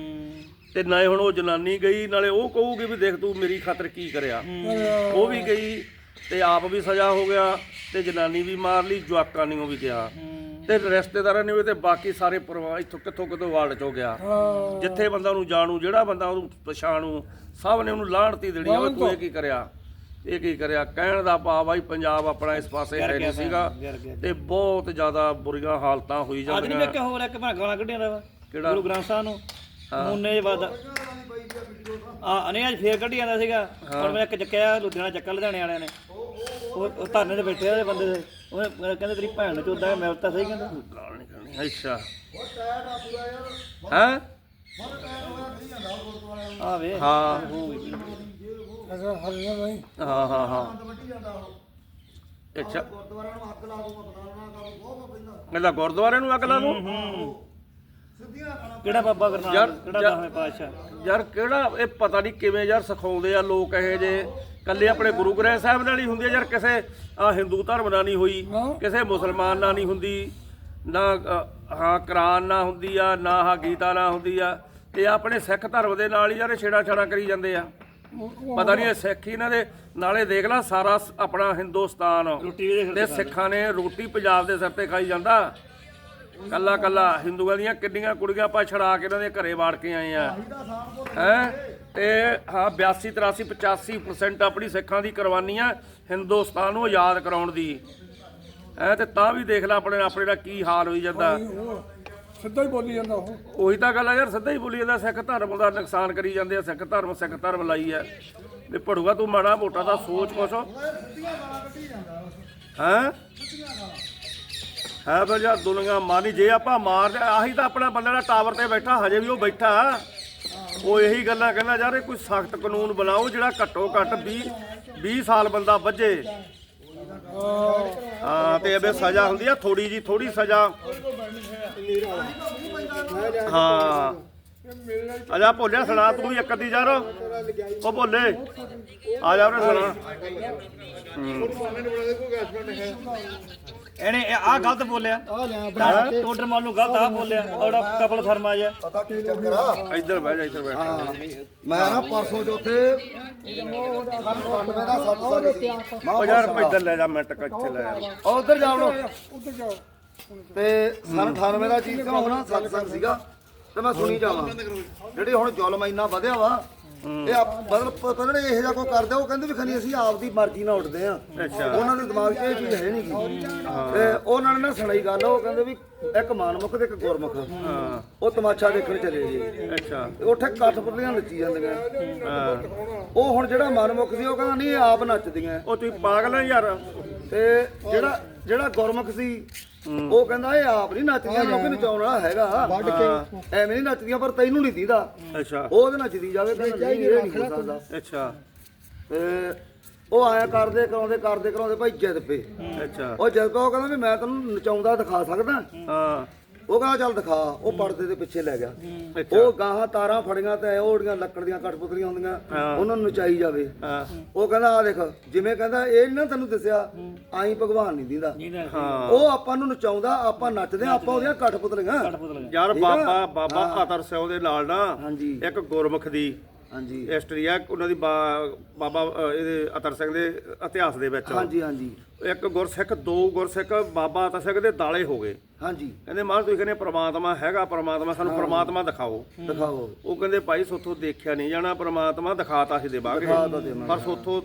ਤੇ ਨਾਲੇ ਹੁਣ ਉਹ ਜਨਾਨੀ ਗਈ ਨਾਲੇ ਉਹ ਕਹੂਗੀ ਵੀ ਦੇਖ ਤੂੰ ਮੇਰੀ ਖਾਤਰ ਕੀ ਕਰਿਆ। ਉਹ ਵੀ ਗਈ ਤੇ ਆਪ ਵੀ ਸਜ਼ਾ ਹੋ ਗਿਆ ਤੇ ਜਨਾਨੀ ਵੀ ਮਾਰ ਲਈ ਜਵਾਕਾਂ ਨੇ ਉਹ ਵੀ ਗਿਆ ਤੇ ਰਿਸ਼ਤੇਦਾਰਾਂ ਨੇ ਵੀ ਤੇ ਬਾਕੀ ਸਾਰੇ ਪਰਿਵਾਰ ਇੱਥੋਂ ਕਿੱਥੋਂ ਕਿੱਥੋਂ ਵਾਰਡ ਚੋਂ ਗਿਆ। ਜਿੱਥੇ ਬੰਦਾ ਉਹਨੂੰ ਜਾਣੂ ਜਿਹੜਾ ਬੰਦਾ ਉਹਨੂੰ ਪਛਾਣੂ ਸਭ ਨੇ ਉਹਨੂੰ ਲਾਹਣਤੀ ਦੇਣੀ ਆ ਵੀ ਤੂੰ ਇਹ ਕੀ ਕਰਿਆ? ਇਹ ਕੀ ਕਰਿਆ? ਕਹਿਣ ਦਾ ਭਾਵ ਆਈ ਪੰਜਾਬ ਆਪਣਾ ਇਸ ਪਾਸੇ ਹੈ ਨਹੀਂ ਸੀਗਾ। ਤੇ। ਬਹੁਤ ਜ਼ਿਆਦਾ ਬੁਰੀਆਂ ਹਾਲਤਾਂ ਹੋਈ ਅੱਜ ਨਹੀਂ ਜਾਂਦੀਆਂ ਮੈਂ ਕਿਹਾ ਹੋਰ ਇੱਕ ਭਾ ਗਾਲਾਂ ਕੱਢੀਆਂ ਦਾ ਵਾ। ਕਿਹੜਾ? ਗੁਰੂ ਗ੍ਰੰਥ ਸਾਹਿਬ ਨੂੰ। ਮੁੰਨੇ ਬਾਦ ਆ ਅਨੇ ਅੱਜ ਫੇਰ ਕੱਢੀ ਜਾਂਦਾ ਸੀਗਾ। ਹੁਣ ਮੈਂ ਇੱਕ ਚੱਕਿਆ ਲੁਧਿਆਣਾ ਚੱਕਾ ਲੁਧਿਆਣੇ ਵਾਲਿਆਂ ਨੇ। ਉਹ ਉਹ ਧਰਨੇ ਤੇ ਬੈਠੇ ਉਹਦੇ ਬੰਦੇ ਦੇ। ਉਹਨੇ ਕਹਿੰਦੇ ਤੇਰੀ ਭੈਣ ਨੂੰ ਚੋਦਾ ਮੈਂ ਤਾਂ ਸਹੀ ਕਹਿੰਦਾ। ਗਾਲ ਨਹੀਂ ਕਰਨੀ ਅੱਛਾ। ਹੈ? ਆ ਵੇ ਹਾਂ। ਅਸਾਂ ਹਰੀਆਂ ਨਹੀਂ ਹਾਂ ਹਾਂ ਹਾਂ। ਅੱਛਾ। ਕਹਿੰਦਾ ਗੁਰਦੁਆਰੇ ਨੂੰ ਅੱਗ ਲਾ ਦੂੰ? ਕਿਹੜਾ ਬਾਬਾ ਕਰਨਾਲ ਯਾਰ, ਕਿਹੜਾ ਯਾਰ- ਦਸਵੇਂ ਪਾਤਸ਼ਾਹ ਯਾਰ ਕਿਹੜਾ ਇਹ ਪਤਾ ਨਹੀਂ ਕਿਵੇਂ ਯਾਰ ਸਿਖਾਉਂਦੇ ਆ ਲੋਕ ਇਹ ਜੇ ਕੱਲੇ ਆਪਣੇ ਗੁਰੂ ਗ੍ਰੰਥ ਸਾਹਿਬ ਨਾਲ ਹੀ ਹੁੰਦੀ ਆ ਯਾਰ ਕਿਸੇ ਆ ਹਿੰਦੂ ਧਰਮ ਨਾਲ ਨਹੀਂ ਹੋਈ। ਕਿਸੇ ਮੁਸਲਮਾਨ ਨਾਲ ਨਹੀਂ ਹੁੰਦੀ ਨਾ ਅ, ਹਾਂ ਕੁਰਾਨ ਨਾਲ ਹੁੰਦੀ ਆ ਨਾ ਹਾਂ ਗੀਤਾ ਨਾਲ ਹੁੰਦੀ ਆ ਤੇ ਆਪਣੇ ਸਿੱਖ ਧਰਮ ਦੇ ਨਾਲ ਹੀ ਯਾਰ ਛੇੜਾ ਛਾੜਾ ਕਰੀ ਜਾਂਦੇ ਆ। ਪਤਾ ਨਹੀਂ ਇਹ ਸਿੱਖ ਹੀ ਇਹਨਾਂ ਦੇ ਨਾਲੇ ਦੇਖ ਲੈ ਸਾਰਾ ਸ- ਆਪਣਾ ਹਿੰਦੁਸਤਾਨ। ਤੇ ਸਿੱਖਾਂ ਨੇ ਰੋਟੀ ਪੰਜਾਬ ਦੇ ਸਿਰ ਤੇ ਖਾਈ ਜਾਂਦਾ। ਕੱਲਾ ਕੱਲਾ ਹਿੰਦੂਆਂ ਦੀਆਂ ਕਿੰਨੀਆਂ ਕੁੜੀਆਂ ਆਪਾਂ ਛੜਾ ਕੇ ਇਹਨਾਂ ਦੇ ਘਰੇ ਵਾੜ ਕੇ ਆਏ ਆ। ਹੈ? ਤੇ ਹਾਂ 82 83 85% ਆਪਣੀ ਸਿੱਖਾਂ ਦੀ ਕੁਰਬਾਨੀ ਆ ਹਿੰਦੁਸਤਾਨ ਨੂੰ ਆਜ਼ਾਦ ਕਰਾਉਣ ਦੀ। ਹੈ ਤੇ ਤਾਂ ਵੀ ਦੇਖ ਲੈ ਆਪਣੇ ਆਪਣੇ ਦਾ ਕੀ ਹਾਲ ਹੋਈ ਜਾਂਦਾ। ਸਿੱਧਾ ਹੀ ਬੋਲੀ ਜਾਂਦਾ ਉਹ। ਉਹੀ ਤਾਂ ਗੱਲ ਆ ਯਾਰ ਸਿੱਧਾ ਹੀ ਬੋਲੀ ਜਾਂਦਾ ਸਿੱਖ ਧਰਮ ਦਾ ਨੁਕਸਾਨ ਕਰੀ ਜਾਂਦੇ ਆ ਸਿੱਖ ਧਰਮ ਸਿੱਖ ਧਰਮ ਲਾਈ ਆ। ਵੀ ਪੜੂਗਾ ਤੂੰ ਮਾੜਾ ਮੋਟਾ ਦਾ ਸੋਚ ਕੁਛ। ਹੈ? ਹੈ ਫਿਰ ਯਾਰ ਦੁਨੀਆ ਮਾਨੀ ਜੇ ਆਪਾਂ ਮਾਰਦੇ ਆਹੀ ਤਾਂ ਆਪਣਾ ਬੰਦਾ ਦਾ ਟਾਵਰ ਤੇ ਬੈਠਾ ਹਜੇ ਵੀ ਉਹ ਬੈਠਾ। ਉਹ ਇਹੀ ਗੱਲਾਂ ਕਹਿੰਦਾ ਯਾਰ, ਇਹ ਕੋਈ ਸਖਤ ਕਾਨੂੰਨ ਬਣਾਓ ਜਿਹੜਾ ਘੱਟੋ ਘੱਟ 20 20 ਸਾਲ ਬੰਦਾ ਵੱਜੇ। ਹਾਂ, ਤੇ ਅਬੇ ਸਜ਼ਾ ਹੁੰਦੀ ਆ ਥੋੜੀ ਜੀ ਥੋੜੀ ਸਜ਼ਾ। ਹਾਂ। ਅਜਾ ਭੋਲਿਆ ਸੁਣਾ ਤੂੰ ਵੀ ਇੱਕ ਅੱਧੀ ਯਾਰ। ਉਹ ਭੋਲੇ ਆ ਜਾ ਉਹਨੇ ਸੁਣਾ। ਇਹਨੇ ਆ ਗਲਤ ਬੋਲਿਆ। ਟੋਡਰ ਮਾਲ ਨੂੰ ਗਲਤ ਆ ਬੋਲਿਆ। ਔੜਾ ਕਪਲ ਸ਼ਰਮਾ ਜਿਹਾ ਪਤਾ ਕੀ ਚੱਕਰ ਆ? ਇੱਧਰ ਬਹਿ ਜਾ ਇੱਧਰ ਬੈਠ ਮੈਂ ਨਾ ਪਰਸੋਂ ਚੌਥੇ 98 ਦਾ 7 ਸੀ ਉਹ ਯਾਰ ਇੱਧਰ ਲੈ ਜਾ ਮਿੰਟ ਕੁ ਇੱਥੇ ਲੈ ਜਾ। ਉਧਰ ਜਾਵੜੋ ਉੱਧਰ ਜਾਓ ਤੇ ਸਨ 98 ਦਾ ਚੀਜ਼ ਕਾ ਹੋਣਾ ਸਤਸੰਗ ਸੀਗਾ। ਤੇ ਮੈਂ ਸੁਣੀ ਜਾਵਾਂ। ਜਿਹੜੀ ਹੁਣ ਜ਼ੁਲਮ ਇੰਨਾ ਵਧਿਆ ਵਾ ਇਹ ਆਪ- ਮਤਲਬ ਪਤਾ ਨਹੀਂ ਇਹੋ ਜਿਹਾ ਕੋ ਕਰਦੇ ਉਹ ਕਹਿੰਦੇ ਵੀ ਖਨੀ ਅਸੀਂ ਆਪਦੀ ਮਰਜ਼ੀ ਨਾਲ ਉੱਠਦੇ ਆ। ਉਹਨਾਂ ਦੇ ਦਿਮਾਗ 'ਚ ਇਹ ਚੀਜ਼ ਹੈ ਨਹੀਂ ਤੇ ਉਹਨਾਂ ਨੇ ਨਾ ਸੁਣਾਈ ਗੱਲ ਉਹ ਕਹਿੰਦੇ ਵੀ ਇੱਕ ਮਾਨਮੁਖ ਤੇ ਇੱਕ ਗੁਰਮੁਖ ਹਾਂ ਉਹ ਤਮਾਸ਼ਾ ਦੇਖਣ ਚਲੇ ਗਏ। ਅੱਛਾ। ਉੱਥੇ ਕਠਪੁਤਲੀਆਂ ਨੱਚੀ ਜਾਂਦੀਆਂ। ਹਾਂ। ਉਹ ਹੁਣ ਜਿਹੜਾ ਮਨਮੁਖ ਸੀ ਉਹ ਕਹਿੰਦਾ ਨਹੀਂ ਇਹ ਆਪ ਨੱਚਦੀਆਂ। ਉਹ ਤੁਸੀਂ ਪਾਗਲ ਆ ਯਾਰ। ਤੇ ਜਿਹੜਾ ਜਿਹੜਾ ਗੁਰਮੁਖ ਸੀ ਉਹ ਕਹਿੰਦਾ ਇਹ ਆਪ ਨਹੀਂ ਨੱਚਦੀਆਂ ਕਿਉਂਕਿ ਨਚਾਉਣ ਵਾਲਾ ਹੈਗਾ। ਵੱਢ ਕੇ। ਐਵੇਂ ਨਹੀਂ ਨੱਚਦੀਆਂ ਪਰ ਤੈਨੂੰ ਨਹੀਂ ਦੀਦਾ। ਅੱਛਾ। ਉਹ ਉਹਦੇ ਨੱਚਦੀ ਜਾਵੇ ਕਹਿੰਦਾ ਨਹੀਂ ਇਹ ਨਹੀਂ ਹੋ ਸਕਦਾ ਅੱਛਾ। ਤੇ ਉਹ ਆਇਆ ਕਰਦੇ ਕਰਾਉਂਦੇ ਕਰਦੇ ਕਰਾਉਂਦੇ ਭਾਈ ਜਿੱਦ ਪਏ ਅੱਛਾ। ਉਹ ਜਦ ਕੋ ਕਹਿੰਦਾ ਵੀ ਮੈਂ ਤੈਨੂੰ ਨਚਾਉਂਦਾ ਦਿਖਾ ਸਕਦਾ। ਹਾਂ। ਉਹ ਕਹਿੰਦਾ ਚੱਲ ਦਿਖਾ ਉਹ ਪਰਦੇ ਦੇ ਪਿੱਛੇ ਲੈ ਗਿਆ। ਉਹ ਗਾਹਾਂ ਤਾਰਾਂ ਫੜੀਆਂ ਤੇ ਉਹ ਜਿਹੜੀਆਂ ਲੱਕੜ ਦੀਆਂ ਕਠਪੁਤਲੀਆਂ ਹੁੰਦੀਆਂ ਉਹਨਾਂ ਨੂੰ ਨਚਾਈ ਜਾਵੇ। ਉਹ ਕਹਿੰਦਾ ਆ ਦੇਖ ਜਿਵੇਂ ਕਹਿੰਦਾ ਇਹ ਨੀ ਨਾ ਤੈਨੂੰ ਦੱਸਿਆ ਆਈ ਭਗਵਾਨ ਨਹੀਂ ਦਿੰਦਾ। ਉਹ ਆਪਾਂ ਨੂੰ ਨਚਾਉਂਦਾ ਆਪਾਂ ਨੱਚਦੇ ਹਾਂ, ਆਪਾਂ ਉਹਦੀਆਂ ਕਠਪੁਤਲੀਆਂ ਯਾਰ ਬਾਬਾ ਬਾਬਾ ਆਤਰ ਸਿੰਘ ਦੇ ਨਾਲ ਨਾ ਇੱਕ ਗੁਰਮੁਖ ਦੀ ਹਾਂਜੀ। ਹਿਸਟਰੀ ਆ ਉਹਨਾਂ ਦੀ ਬਾ- ਬਾਬਾ ਅ, ਇਹਦੇ ਅਤਰ ਸਿੰਘ ਦੇ ਇਤਿਹਾਸ ਦੇ ਵਿੱਚ। ਹਾਂਜੀ ਹਾਂਜੀ। ਇੱਕ ਗੁਰਸਿੱਖ ਦੋ ਗੁਰਸਿੱਖ ਬਾਬਾ ਅਤਰ ਸਿੰਘ ਦੇ ਦਾਲੇ ਹੋ ਗਏ। ਹਾਂਜੀ। ਕਹਿੰਦੇ ਮਾਂ ਤੁਸੀਂ ਕਹਿੰਦੇ ਪ੍ਰਮਾਤਮਾ ਹੈਗਾ ਪ੍ਰਮਾਤਮਾ ਸਾਨੂੰ ਪ੍ਰਮਾਤਮਾ ਦਿਖਾਓ। ਦਿਖਾਓ। ਉਹ ਕਹਿੰਦੇ ਭਾਈ ਸੋਥੋਂ ਦੇਖਿਆ ਨਹੀਂ ਜਾਣਾ ਪ੍ਰਮਾਤਮਾ ਦਿਖਾਤਾ ਸੀ ਦੇਵਾਂਗੇ ਪਰ ਸੋਥੋਂ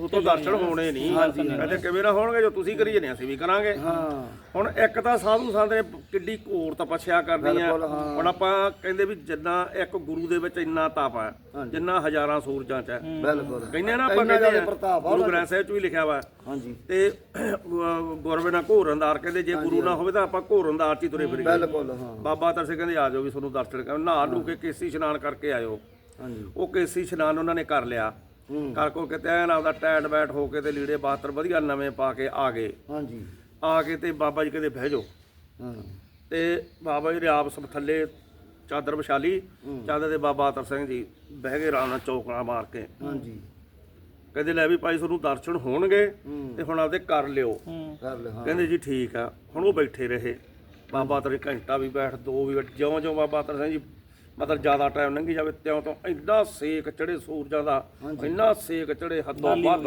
ਸੋਥੋਂ ਦਰਸ਼ਨ ਹੋਣੇ ਨਹੀਂ। ਕਹਿੰਦੇ ਕਿਵੇਂ ਨਾ ਹੋਣਗੇ ਜੋ ਤੁਸੀਂ ਕਰੀ ਜਨੇ ਅਸੀਂ ਵੀ ਕਰਾਂਗੇ। ਹਾਂ। ਹੁਣ ਇੱਕ ਤਾਂ ਸਾਧੂ ਸੰਤ ਨੇ ਕਿੱਡੀ ਘੋਰ ਤਪੱਸਿਆ ਕਰਨੀ ਆ। ਹੁਣ ਆਪਾਂ ਕਹਿੰਦੇ ਵੀ ਜਿੰਨਾ ਇੱਕ ਗੁਰੂ ਦੇ ਵਿੱਚ ਇੰਨਾ ਤਪ ਹੈ ਜਿੰਨਾ ਹਜ਼ਾਰਾਂ ਸੂਰਜਾਂ ਚ ਹੈ। ਬਿਲਕੁਲ। ਕਹਿੰਦੇ ਨਾ ਆਪਾਂ ਕਹਿੰਦੇ ਗੁਰੂ ਗ੍ਰੰਥ ਸਾਹਿਬ ਚ ਵੀ ਲਿਖਿਆ ਵਾ। ਹਾਂਜੀ। ਤੇ ਗੁਰਵੇ ਨਾਲ ਘੋਰ ਅੰਦਾਰ ਕਹਿੰਦੇ ਜੇ ਗੁਰੂ ਨਾ ਹੋਵੇ ਤਾਂ ਆਪਾਂ ਘੋਰ ਅੰਦਾਰ ਚ ਹੀ ਤੁਰੇ ਫਿਰੀਏ। ਬਿਲਕੁਲ ਹਾਂ। ਬਾਬਾ ਤਰਸੇ ਕਹਿੰਦੇ ਆ ਜਾਓ ਵੀ ਤੁਹਾਨੂੰ ਦਰਸ਼ਨ ਕਰ ਨਹਾ ਨੂੰ ਕੇ ਕੇਸੀ ਇਸ਼ਨਾਨ ਕਰਕੇ ਆਇਓ। ਹਾਂਜੀ। ਉਹ ਕੇਸੀ ਇਸ਼ਨਾਨ ਉਹਨਾਂ ਨੇ ਕਰ ਲਿਆ। ਕਰ ਕੋ ਕੇ ਐਨ ਆਪਦਾ ਟੈਂਡ ਬੈਠ ਹੋ ਕੇ ਤੇ ਲੀੜੇ ਬਾਤਰ ਵਧੀਆ ਨਵੇਂ ਪਾ ਕੇ ਆ ਗਏ। ਹਾਂਜੀ। ਆ ਕੇ ਤੇ ਬਾਬਾ ਜੀ ਕਹਿੰਦੇ ਬਹਿ ਜਾਓ। ਹਾਂ। ਤੇ ਬਾਬਾ ਜੀ ਦੇ ਆਪ ਸਭ ਥੱਲੇ ਚਾਦਰ ਵਿਛਾਲੀ। ਚਾਦਰ ਦੇ ਬਾਬਾ ਅਤਰ ਸਿੰਘ ਜੀ ਬਹਿ ਗਏ ਆਰਾਮ ਨਾਲ ਚੌਕਣਾ ਮਾਰ ਕੇ। ਹਾਂਜੀ। ਕਹਿੰਦੇ ਲੈ ਵੀ ਭਾਈ ਤੁਹਾਨੂੰ ਦਰਸ਼ਨ ਹੋਣਗੇ ਤੇ ਹੁਣ ਆਪਦੇ ਕਰ ਲਿਓ। ਕਰ ਲੈ ਹਾਂ। ਕਹਿੰਦੇ ਜੀ ਠੀਕ ਆ ਹੁਣ ਉਹ ਬੈਠੇ ਰਹੇ। ਬਾਬਾ ਅਤਰ ਘੰਟਾ ਵੀ ਬੈਠ ਦੋ ਵੀ ਜਿਉਂ ਜਿਉਂ ਬਾਬਾ ਅਤਰ ਸਿੰਘ ਜੀ ਮਤਲਬ ਜ਼ਿਆਦਾ ਟਾਈਮ ਲੰਘੀ ਜਾਵੇ ਤਿਉਂ ਤੋਂ ਇੰਨਾ ਸੇਕ ਚੜੇ ਸੂਰਜਾਂ ਦਾ ਇੰਨਾ ਸੇਕ ਚੜੇ ਹੱਦੋਂ ਵੱਧ।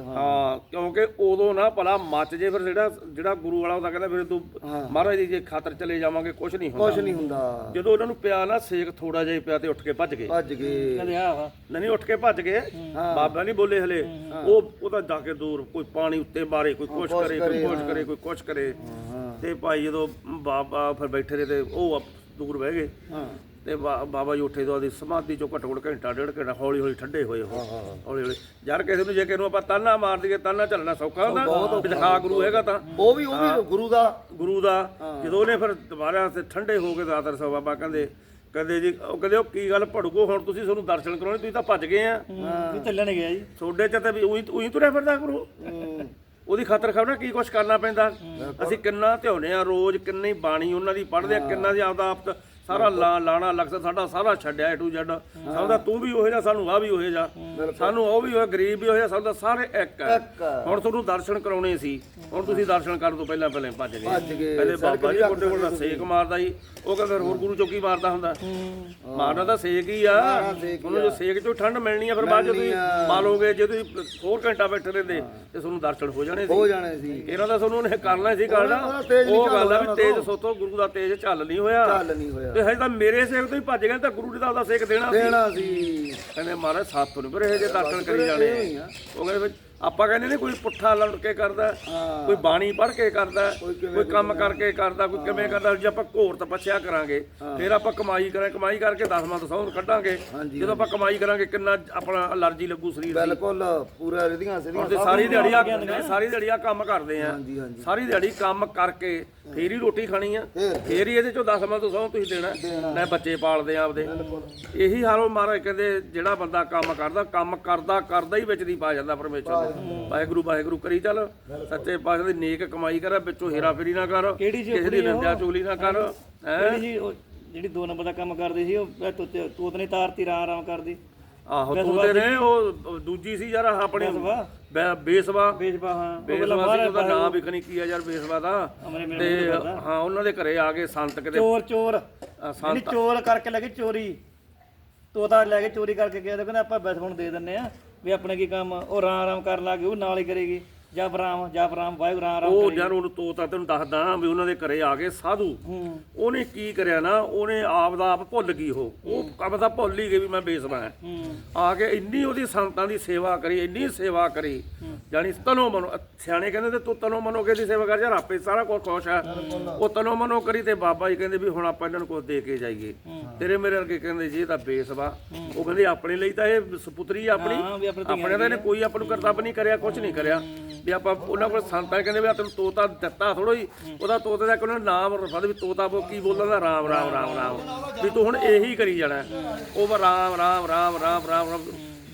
ਹਾਂ। ਕਿਉਂਕਿ ਉਦੋਂ ਨਾ ਭਲਾ ਮੱਚ ਜੇ ਫਿਰ ਜਿਹੜਾ ਜਿਹੜਾ ਗੁਰੂ ਵਾਲਾ ਹੁੰਦਾ ਕਹਿੰਦਾ ਫਿਰ ਤੂੰ ਮਹਾਰਾਜ ਦੀ ਜੇ ਖਾਤਰ ਚਲੇ ਜਾਵਾਂਗੇ ਕੁਝ ਨਹੀਂ ਹੁੰਦਾ। ਕੁਝ ਨਹੀਂ ਹੁੰਦਾ। ਜਦੋਂ ਉਹਨਾਂ ਨੂੰ ਪਿਆ ਨਾ ਸੇਕ ਥੋੜਾ ਜਿਹਾ ਪਿਆ ਤੇ ਉੱਠ ਕੇ ਭੱਜ ਗਏ। ਭੱਜ ਗਏ। ਕਹਿੰਦੇ ਆ ਨਹੀਂ ਉੱਠ ਕੇ ਭੱਜ ਗਏ। ਬਾਬਾ ਨਹੀਂ ਬੋਲੇ ਹਲੇ। ਉਹ ਉਹਦਾ ਜਾ ਕੇ ਦੂਰ ਕੋਈ ਪਾਣੀ ਉੱਤੇ ਮਾਰੇ ਕੋਈ ਕੁਛ ਕਰੇ ਕੋਈ ਕੁਛ ਕਰੇ ਕੋਈ ਕੁਛ ਕਰੇ। ਤੇ ਭਾਈ ਜਦੋਂ ਬਾਬਾ ਫਿਰ ਬੈਠੇ ਰਹੇ ਤੇ ਉਹ ਦੂਰ ਬਹਿ ਗਏ। ਹਾਂ। ਤੇ ਬਾ- ਬਾਬਾ ਜੀ ਉੱਠੇ ਤੋਂ ਆਦੀ ਸਮਾਧੀ ਚੋਂ ਘੱਟੋ ਘੱਟ ਘੰਟਾ ਡੇਢ ਘੰਟਾ ਹੌਲੀ ਹੌਲੀ ਠੰਡੇ ਹੋਏ ਉਹ। ਹੌਲੀ ਹੌਲੀ। ਯਾਰ ਕਿਸੇ ਨੂੰ ਜੇ ਕਿਸੇ ਨੂੰ ਆਪਾਂ ਤਾਨਾ ਮਾਰ ਦਈਏ ਤਾਨਾ ਚੱਲਣਾ ਸੌਖਾ ਹੁੰਦਾ। ਵੀ ਦਿਖਾ ਗੁਰੂ ਹੈਗਾ ਤਾਂ। ਉਹ ਵੀ ਉਹ ਵੀ ਗੁਰੂ ਦਾ। ਗੁਰੂ ਦਾ। ਜਦੋਂ ਉਹਨੇ ਫਿਰ ਦੁਬਾਰਾ ਤੇ ਠੰਡੇ ਹੋ ਕੇ ਦਾਤਰ ਸਾਹਿਬ ਬਾਬਾ ਕਹਿੰਦੇ ਕਹਿੰਦੇ ਜੀ ਉਹ ਕਹਿੰਦੇ ਉਹ ਕੀ ਗੱਲ ਭੜੂਗੋ ਹੁਣ ਤੁਸੀਂ ਤੁਹਾਨੂੰ ਦਰਸ਼ਨ ਕਰਾਉਣੇ ਤੁਸੀਂ ਤਾਂ ਭੱਜ ਗਏ ਆ। ਵੀ ਚੱਲਣ ਗਿਆ ਜੀ। ਤੁਹਾਡੇ ਚ ਤਾਂ ਵੀ ਉਹੀ ਉਹੀ ਤੁਰਿਆ ਫਿਰਦਾ ਗੁਰੂ। ਉਹਦੀ ਖਾਤਰ ਖਬਰ ਕੀ ਕੁਛ ਕਰਨਾ ਪੈਂਦਾ। ਅਸੀਂ ਕਿੰਨਾ ਧਿਆਉਨੇ ਆ ਰੋਜ਼ ਕਿੰਨੀ ਬਾਣੀ ਉਹਨਾਂ ਦੀ ਪੜ੍ਹਦੇ ਆ ਕਿੰਨਾ ਦੀ ਆਪਦਾ ਆਪ ਸਾਰਾ ਲਾ ਲਾਣਾ ਲਕਸ ਸਾਡਾ ਸਾਰਾ ਛੱਡਿਆ ਏ ਟੂ ਜ਼ੈਡ ਸਾਡਾ ਤੂੰ ਵੀ ਉਹੇ ਜਾ ਸਾਨੂੰ ਆ ਵੀ ਉਹੇ ਜਾ ਸਾਨੂੰ ਉਹ ਵੀ ਹੋਇਆ ਗਰੀਬ ਵੀ ਹੋਇਆ ਸਾਡਾ ਸਾਰੇ ਇੱਕ ਹੈ। ਹੁਣ ਤੁਹਾਨੂੰ ਦਰਸ਼ਨ ਕਰਾਉਣੇ ਸੀ। ਹੁਣ ਤੁਸੀਂ ਦਰਸ਼ਨ ਕਰਨ ਤੋਂ ਪਹਿਲਾਂ ਪਹਿਲਾਂ ਭੱਜ ਗਏ। ਕਹਿੰਦੇ ਬਾਬਾ ਜੀ ਕੋਡੇ ਕੋਲ ਦਾ ਸੇਕ ਮਾਰਦਾ ਜੀ ਉਹ ਕਹਿੰਦਾ ਹੋਰ ਗੁਰੂ ਚੌਕੀ ਮਾਰਦਾ ਹੁੰਦਾ। ਮਾਰਨਾ ਤਾਂ ਸੇਕ ਹੀ ਆ। ਉਹਨੂੰ ਜੋ ਸੇਕ ਚੋਂ ਠੰਡ ਮਿਲਣੀ ਆ ਫਿਰ ਬਾਅਦ ਚ ਤੁਸੀਂ ਮਾਲੋਗੇ ਜੇ ਤੁਸੀਂ ਹੋਰ ਘੰਟਾ ਬੈਠੇ ਰਹਿੰਦੇ ਤੇ ਤੁਹਾਨੂੰ ਦਰਸ਼ਨ ਹੋ ਜਾਣੇ ਸੀ। ਹੋ ਜਾਣੇ ਸੀ। ਇਹਨਾਂ ਦਾ ਤੁਹਾਨੂੰ ਉਹਨੇ ਕਰਨਾ ਸੀ ਕਰਨਾ। ਉਹ ਗੱਲ ਆ ਵੀ ਤੇਜ ਸੋਤੋਂ ਗੁਰੂ ਦਾ ਤੇਜ ਚੱਲ ਨਹੀਂ ਹੋਇਆ। ਚੱਲ ਨਹੀਂ ਹੋਇਆ। ਤੇ ਹਜੇ ਤਾਂ ਮੇਰੇ ਸੇਕ ਤੋਂ ਹੀ ਭੱਜ ਗਏ ਤਾਂ ਗੁਰੂ ਜੀ ਦਾ ਉਹਦਾ ਸੇਕ ਦੇਣਾ ਸੀ। ਦੇਣਾ ਸੀ। ਕਹਿੰਦੇ ਮਹਾਰਾਜ ਸਾਥੋਂ ਨਹੀਂ ਪਰ ਇਹ ਜੇ ਦਰਸ਼ਨ ਕਰੀ ਜਾਣੇ ਉਹ ਕਹਿੰਦੇ ਆਪਾਂ ਕਹਿੰਦੇ ਨੇ ਕੋਈ ਪੁੱਠਾ ਲੜ ਕੇ ਕਰਦਾ ਕੋਈ ਬਾਣੀ ਪੜ੍ਹ ਕੇ ਕਰਦਾ ਕੋਈ ਕੰਮ ਕਰਕੇ ਕਰਦਾ ਕੋਈ ਕਿਵੇਂ ਕਰਦਾ ਜੇ ਆਪਾਂ ਘੋਰ ਤਪੱਸਿਆ ਕਰਾਂਗੇ ਫਿਰ ਆਪਾਂ ਕਮਾਈ ਕਰਾਂ ਕਮਾਈ ਕਰਕੇ ਦਸਵਾਂ ਦਸੌਂ ਕੱਢਾਂਗੇ। ਜਦੋਂ ਆਪਾਂ ਕਮਾਈ ਕਰਾਂਗੇ ਕਿੰਨਾ ਆਪਣਾ ਅਲਰਜੀ ਲੱਗੂ ਸਰੀਰ ਦੀ। ਬਿਲਕੁਲ ਪੂਰਾ ਰਦੀਆਂ ਸਿਰੀਆਂ ਤੇ ਸਾਰੀ ਦਿਹਾੜੀ ਆ ਸਾਰੀ ਦਿਹਾੜੀ ਆ ਕੰਮ ਕਰਦੇ ਆ। ਸਾਰੀ ਦਿਹਾੜੀ ਕੰਮ ਕਰਕੇ ਫੇਰ ਹੀ ਰੋਟੀ ਖਾਣੀ ਆ। ਫੇਰ। ਹੀ ਇਹਦੇ ਚੋਂ 10 ਮਲ ਤੋਂ ਸੌ ਤੁਸੀਂ ਦੇਣਾ। ਲੈ ਬੱਚੇ ਪਾਲਦੇ ਆ ਆਪਦੇ। ਇਹੀ ਹਾਲ ਉਹ ਮਹਾਰਾਜ ਕਹਿੰਦੇ ਜਿਹੜਾ ਬੰਦਾ ਕੰਮ ਕਰਦਾ ਕੰਮ ਕਰਦਾ ਕਰਦਾ ਹੀ ਵਿੱਚ ਦੀ ਪਾ ਜਾਂਦਾ ਪਰਮੇਸ਼ਰ ਦੇ ਵਾਹਿਗੁਰੂ ਵਾਹਿਗੁਰੂ ਕਰੀ ਚੱਲ। ਸੱਚੇ ਪਾਤਸ਼ਾਹ ਦੀ ਨੇਕ ਕਮਾਈ ਕਰ ਵਿੱਚੋਂ ਹੇਰਾ ਫੇਰੀ ਨਾ ਕਰ ਕਿਸੇ ਦੀ ਨਿੰਦਿਆ ਚੁਗਲੀ ਨਾ ਕਰ ਹੈਂ? ਜਿਹੜੀ ਜੀ ਉਹ ਜਿਹੜੀ ਦੋ ਨੰਬਰ ਦਾ ਕੰਮ ਕਰਦੀ ਸੀ ਉਹ ਤੂੰ ਤੂੰ ਤਾਂ ਨਹੀਂ ਤਾਰਤੀ ਰਾਂ ਆਰਾਮ ਕਰਦੀ। ਆਹੋ ਤੂੰ ਤੇ ਨੇ ਉਹ ਦੂਜੀ ਸੀ ਯਾਰ ਆਪਣੇ ਬੇਸਵਾ। ਬੇਜਬਾ ਹਾਂ। ਬੇਸਵਾ ਸੀ ਉਹਦਾ ਨਾਮ ਵੀ ਖਣੀ ਕੀ ਆ ਯਾਰ ਬੇਸਵਾ ਦਾ। ਤੇ ਹਾਂ ਉਹਨਾਂ ਦੇ ਘਰੇ ਆ ਕੇ ਸੰਤ ਕਿਤੇ ਚੋਰ ਚੋਰ। ਨਹੀਂ ਚੋਰ ਕਰਕੇ ਲੱਗੇ ਚੋਰੀ। ਤੋਤਾ ਲੈ ਕੇ ਚੋਰੀ ਕਰਕੇ ਗਿਆ ਤੇ ਕਹਿੰਦਾ ਆਪਾਂ ਬਸ ਹੁਣ ਦੇ ਦਿੰਨੇ ਆ। ਵੀ ਆਪਣਾ ਕੀ ਕੰਮ ਉਹ ਆਰਾਮ ਆਰਾਮ ਕਰਨ ਲੱਗ ਲੱਗੇ ਉਹ ਨਾਲ ਹੀ ਕਰੇਗੀ। ਜਪ ਰਾਮ ਜਪ ਰਾਮ ਵਾਹਿਗੁਰੂ ਰਾਂ ਆਰਾਮ ਉਹ ਯਾਰ ਉਹਨੂੰ ਤੋਤਾ ਤੈਨੂੰ ਦੱਸਦਾ ਵੀ ਉਹਨਾਂ ਦੇ ਘਰੇ ਆ ਕੇ ਸਾਧੂ। ਹੂੰ। ਉਹਨੇ ਕੀ ਕਰਿਆ ਨਾ ਉਹਨੇ ਆਪ ਦਾ ਆਪ ਭੁੱਲ ਗਈ ਉਹ। ਉਹ ਕੰਮ ਤਾਂ ਭੁੱਲ ਹੀ ਗਈ ਵੀ ਮੈਂ ਬੇਸਵਾ ਹਾਂ। ਹੂੰ। ਆ ਕੇ ਇੰਨੀ ਉਹਦੀ ਸੰਤਾਂ ਦੀ ਸੇਵਾ ਕਰੀ ਇੰਨੀ ਸੇਵਾ ਕਰੀ। ਜਾਨੀ ਤਨੋ ਮਨੋ ਸਿਆਣੇ ਕਹਿੰਦੇ ਤੇ ਤੂੰ ਤਨੋ ਮਨੋ ਕੇ ਦੀ ਸੇਵਾ ਕਰ ਯਾਰ ਆਪੇ ਸਾਰਾ ਕੁਝ ਖੁਸ਼ ਹੈ। ਉਹ ਤਨੋ ਮਨੋ ਕਰੀ ਤੇ ਬਾਬਾ ਜੀ ਕਹਿੰਦੇ ਵੀ ਹੁਣ ਆਪਾਂ ਇਹਨਾਂ ਨੂੰ ਕੁਝ ਦੇ ਕੇ ਜਾਈਏ। ਤੇਰੇ ਮੇਰੇ ਵਰਗੇ ਕਹਿੰਦੇ ਜੀ ਇਹ ਤਾਂ ਬੇਸਵਾ। ਉਹ ਕਹਿੰਦੇ ਆਪਣੇ ਲਈ ਤਾਂ ਇਹ ਸੁਪੁੱਤਰੀ ਆ ਆਪਣੀ। ਹਾਂ ਵੀ ਆਪਣੇ ਆਪਣੇ ਤਾਂ ਇਹਨੇ ਕੋਈ ਆਪਾਂ ਨੂੰ ਕਰਤੱਵ ਨਹੀਂ ਕਰਿਆ ਕੁਝ ਨਹੀਂ ਕਰਿਆ। ਵੀ ਆਪਾਂ ਉਹਨਾਂ ਕੋਲ ਸੰਤਾਂ ਕਹਿੰਦੇ ਵੀ ਆ ਤੈਨੂੰ ਤੋਤਾ ਦਿੱਤਾ ਥੋੜੋ ਹੀ ਉਹਦਾ ਤੋਤੇ ਦਾ ਕੋਈ ਨਾਮ ਰਫਾ ਵੀ ਤੋਤਾ ਬੋ ਕੀ ਬੋਲਦਾ ਰਾਮ ਰਾਮ ਰਾਮ ਰਾਮ। ਵੀ ਤੂੰ ਹੁਣ ਇਹੀ ਕਰੀ ਜਾਣਾ। ਉਹ ਵਾ ਰਾਮ ਰਾਮ ਰਾਮ ਰਾਮ ਰਾਮ ਰਾਮ।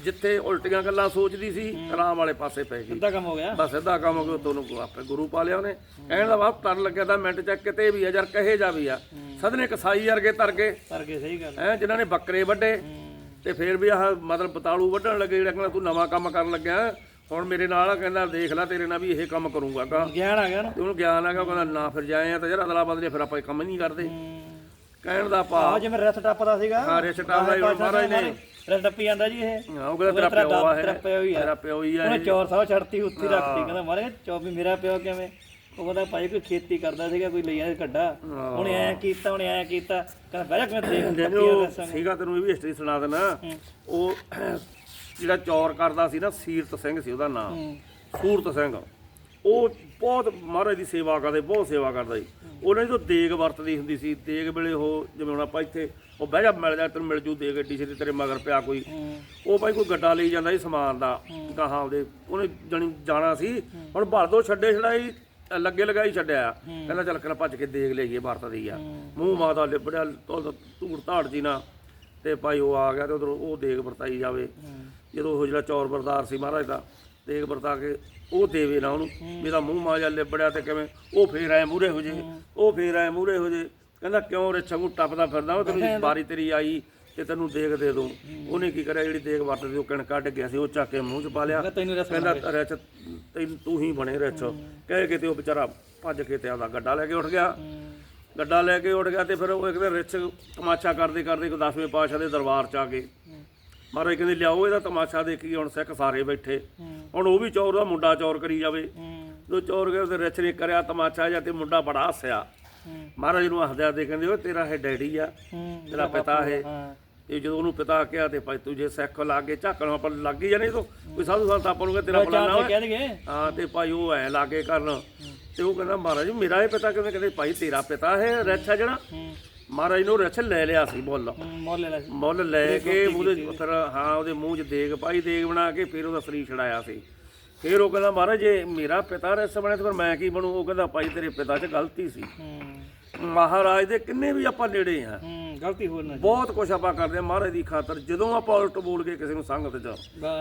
ਜਿੱਥੇ ਉਲਟੀਆਂ ਗੱਲਾਂ ਸੋਚਦੀ ਸੀ ਰਾਮ ਵਾਲੇ ਪਾਸੇ ਪੈ ਗਈ। ਸਿੱਧਾ ਕੰਮ ਹੋ ਗਿਆ। ਬਸ ਸਿੱਧਾ ਕੰਮ ਹੋ ਗਿਆ ਤੁਹਾਨੂੰ ਆਪੇ ਗੁਰੂ ਪਾ ਲਿਆ ਉਹਨੇ। ਕਹਿਣ ਦਾ ਬਾਪ ਤਰ ਲੱਗਿਆ ਤਾਂ ਮਿੰਟ ਚ ਕਿਤੇ ਵੀ ਆ ਯਾਰ ਕਹੇ ਜਾ ਵੀ ਆ। ਸਦਨੇ ਕਸਾਈ ਵਰਗੇ ਤਰ ਗਏ। ਕਰ ਗਏ ਸਹੀ ਗੱਲ। ਹੈ ਜਿਨ੍ਹਾਂ ਨੇ ਬੱਕਰੇ ਵੱਡੇ ਤੇ ਫਿਰ ਵੀ ਆਹ ਮਤਲਬ ਬਤਾਲੂ ਵੱਢਣ ਲੱਗੇ ਜਿਹੜਾ ਕਹਿੰਦਾ ਤੂੰ ਨਵਾਂ ਕੰਮ ਕਰਨ ਲੱਗਿਆ। ਹੁਣ ਮੇਰੇ ਨਾਲ ਕਹਿੰਦਾ ਦੇਖ ਲੈ ਤੇਰੇ ਨਾਲ ਵੀ ਇਹ ਕੰਮ ਕਰੂੰਗਾ ਕਾ ਗਿਆਨ ਆ ਗਿਆ ਨਾ। ਉਹਨੂੰ ਗਿਆਨ ਆ ਗਿਆ ਕਹਿੰਦਾ ਨਾ ਫਿਰ ਜਾਏ ਆ ਤਾਂ ਯਾਰ ਅਦਲਾ ਬਦਲੇ ਫਿਰ ਆਪਾਂ ਇਹ ਕੰਮ ਨਹੀਂ ਕਰਦੇ। ਕਹਿਣ ਦਾ ਭਾ ਆ ਜਿਵੇਂ ਰਸ ਟੱਪਦਾ ਸੀਗਾ। ਹਾਂ ਰਿਸ਼ ਟਾਵਾ ਮਹਾਰਾਜ ਨੇ ਰਸ ਟੱਪੀ ਜਾਂਦਾ ਜੀ ਇਹ। ਹਾਂ, ਉਹ ਕਹਿੰਦਾ ਤੇਰਾ ਪਿਓ ਆ ਤੇਰਾ ਇਹ ਪਿਓ ਹੀ ਆ। ਤੇਰਾ ਪਿਓ ਹੀ ਆ ਉਹਨੇ ਚੌਰ ਸਾਹਿਬ ਛੱਡਤੀ ਉੱਥੇ ਹੀ ਰੱਖਤੀ। ਕਹਿੰਦਾ ਮਾਰੇ ਚੌਬੀ ਮੇਰਾ ਪਿਓ ਕਿਵੇਂ? ਉਹ ਕਹਿੰਦਾ ਭਾਈ ਕੋਈ ਖੇਤੀ ਕਰਦਾ ਸੀਗਾ ਕੋਈ ਲਈ ਜਾਂਦਾ ਕੱਢਾ ਉਹਨੇ ਐ ਕੀਤਾ ਉਹਨੇ ਐ ਕੀਤਾ। ਕਹਿੰਦਾ ਬਹਿ ਜਾ ਕਿਵੇਂ ਦੇਖ ਸੀਗਾ ਤੈਨੂੰ ਇਹ ਵੀ ਹਿਸਟਰੀ ਸੁਣਾ ਦੇਣਾ। ਉਹ ਜਿਹੜਾ ਚੌਰ ਕਰਦਾ ਸੀ ਨਾ ਸੀਰਤ ਸਿੰਘ ਸੀ ਉਹਦਾ ਨਾਮ। ਸੂਰਤ ਸਿੰਘ। ਉਹ ਬਹੁਤ ਮਹਾਰਾਜ ਦੀ ਸੇਵਾ ਕਰਦੇ ਬਹੁਤ ਸੇਵਾ ਕਰਦਾ ਸੀ। ਉਹਨਾਂ ਦੀ ਤਾਂ ਦੇਗ ਵਰਤਦੀ ਹੁੰਦੀ ਸੀ ਦੇਗ ਵੇਲੇ ਉਹ ਜਿਵੇਂ ਹੁਣ ਆਪਾਂ ਇੱਥੇ ਉਹ ਬਹਿ ਜਾ ਮਿਲ ਜਾ ਤੈਨੂੰ ਮਿਲ ਜੂ ਦੇਗ ਏਡੀ ਛੇਤੀ ਤੇਰੇ ਮਗਰ ਪਿਆ ਕੋਈ। ਉਹ ਭਾਈ ਕੋਈ ਗੱਡਾ ਲਈ ਜਾਂਦਾ ਸੀ ਸਮਾਨ ਦਾ ਗਾਹਾਂ ਉਹਦੇ ਉਹਨੇ ਜਣੀ ਜਾਣਾ ਸੀ। ਹੁਣ ਭਰ ਦੋ ਛੱਡੇ ਛੜਾਈ ਲੱਗੇ ਲਗਾਈ ਛੱਡਿਆ। ਕਹਿੰਦਾ ਚੱਲ ਕਰ ਭੱਜ ਕੇ ਦੇਖ ਲਈਏ ਵਰਤਦੀ ਆ। ਮੂੰਹ ਮਾਤਾ ਲਿਬੜਿਆ ਧੂੜ ਧਾੜ ਜੀ ਨਾ। ਤੇ ਭਾਈ ਉਹ ਆ ਗਿਆ ਤੇ ਉਧਰ ਉਹ ਦੇਗ ਵਰਤਾਈ ਜਾਵੇ। ਜਦੋਂ ਉਹ ਜਿਹੜਾ ਚੌਰ ਬਰਦਾਰ ਸੀ ਮਹਾਰਾਜ ਦਾ ਦੇਗ ਵਰਤਾ ਕੇ ਉਹ ਦੇਵੇ ਨਾ ਉਹਨੂੰ ਮੇਰਾ ਮੂੰਹ ਮਾਜਾ ਲਿਬੜਿਆ ਤੇ ਕਿਵੇਂ ਉਹ ਫੇਰ ਆਏ ਮੂਰੇ ਹੋ ਜੇ ਉਹ ਫੇਰ ਆਏ ਮੂਰੇ ਹੋ ਜੇ। ਕਹਿੰਦਾ ਕਿਉਂ ਰੇ ਛੰਗੂ ਟੱਪਦਾ ਫਿਰਦਾ ਉਹ ਤੈਨੂੰ ਬਾਰੀ ਤੇਰੀ ਆਈ ਤੇ ਤੈਨੂੰ ਦੇਗ ਦੇ ਦੂੰ। ਉਹਨੇ ਕੀ ਕਰਿਆ ਜਿਹੜੀ ਦੇਗ ਵਰਤਦੀ ਉਹ ਕਣ ਕੱਢ ਗਿਆ ਸੀ ਉਹ ਚੱਕ ਕੇ ਮੂੰਹ 'ਚ ਪਾ ਲਿਆ। ਕਹਿੰਦਾ ਰਿਚ ਤੈਨੂੰ ਤੂੰ ਹੀ ਬਣੇ ਰਿਚ ਕਹਿ ਕੇ ਤੇ ਉਹ ਵਿਚਾਰਾ ਭੱਜ ਕੇ ਤੇ ਆਪਦਾ ਗੱਡਾ ਲੈ ਕੇ ਉੱਠ ਗਿਆ। ਗੱਡਾ ਲੈ ਕੇ ਉੱਠ ਗਿਆ ਤੇ ਫਿਰ ਉਹ ਇੱਕ ਦਿਨ ਰਿਚ ਤਮਾਸ਼ਾ ਕਰਦੇ ਕਰਦੇ ਕੋ 10ਵੇਂ ਪਾਤਸ਼ਾਹ ਦੇ ਦਰਬਾਰ ਚ ਆ ਗਏ। ਮਹਾਰਾਜ ਕਹਿੰਦੇ ਲਿਆਓ ਇਹਦਾ ਤਮਾਸ਼ਾ ਦੇਖੀ ਹੁਣ ਸਿੱਖ ਸਾਰੇ ਬੈਠੇ। ਹੁਣ ਉਹ ਵੀ ਚੌਰ ਦਾ ਮੁੰਡਾ ਚੌਰ ਕਰੀ ਜਾਵੇ। ਜੋ ਚੌਰ ਗਿਆ ਤੇ ਰਿਚ ਨੇ ਕਰਿਆ ਤਮਾਸ਼ਾ ਜਾਂ ਤੇ ਮੁੰਡਾ ਬੜਾ ਹੱਸਿਆ। ਮਹਾਰਾਜ ਨੂੰ ਹੱਸਦਿਆ ਦੇ ਕਹਿੰਦੇ ਉਹ ਤੇਰਾ ਇਹ ਡੈਡੀ ਆ ਤੇਰਾ ਪਿਤਾ ਹੈ। ਤੇ ਜਦੋਂ ਉਹਨੂੰ ਪਿਤਾ ਕਿਹਾ ਤੇ ਭਾਈ ਤੂੰ ਜੇ ਸਿੱਖ ਲਾ ਕੇ ਝਾਕਣ ਆਪਾਂ ਲੱਗ ਹੀ ਜਾਣੇ ਤੋ। ਕੋਈ ਸਾਧੂ ਸੰਤ ਆਪਾਂ ਨੂੰ ਤੇਰਾ ਫਲਾਣਾ ਹਾਂ ਤੇ ਭਾਈ ਉਹ ਐ ਲਾਗੇ ਕਰਨ। ਤੇ ਉਹ ਕਹਿੰਦਾ ਮਹਾਰਾਜ ਮੇਰਾ ਇਹ ਪਿਤਾ ਕਿਵੇਂ ਕਹਿੰਦੇ ਭਾਈ ਤੇਰਾ ਪਿਤਾ ਹੈ ਰਿਛ ਜਿਹੜਾ। ਮਹਾਰਾਜ ਨੂੰ ਰਿਛ ਲੈ ਲਿਆ ਸੀ ਮੁੱਲ। ਮੋਲ ਲੈ ਲੈ ਸੀ। ਮੁੱਲ ਲੈ ਕੇ ਉਹਦੇ ਫਿਰ ਹਾਂ ਉਹਦੇ ਮੂੰਹ 'ਚ ਦੇਗ ਪਾਈ ਦੇਗ ਬਣਾ ਕੇ ਫਿਰ ਉਹਦਾ ਸਰੀਰ ਛੜਾਇਆ ਸੀ। ਫਿਰ ਉਹ ਕਹਿੰਦਾ ਮਹਾਰਾਜ ਜੇ ਮੇਰਾ ਪਿਤਾ ਰਿਛ ਬਣੇ ਤਾਂ ਫਿਰ ਮੈਂ ਕੀ ਬਣੂ? ਉਹ ਕਹਿੰਦਾ ਭਾਈ ਤੇਰੇ ਪਿਤਾ 'ਚ ਗਲਤੀ ਸੀ। ਮਹਾਰਾਜ ਦੇ ਕਿੰਨੇ ਵੀ ਆਪਾਂ ਨੇੜੇ ਆ। ਗਲਤੀ ਹੋਰ ਨਾ ਬਹੁਤ ਕੁਝ ਆਪਾਂ ਕਰਦੇ ਆ ਮਹਾਰਾਜ ਦੀ ਖਾਤਰ ਜਦੋਂ ਆਪਾਂ ਉਲਟ ਬੋਲ ਕੇ ਕਿਸੇ ਨੂੰ ਸੰਗਤ 'ਚ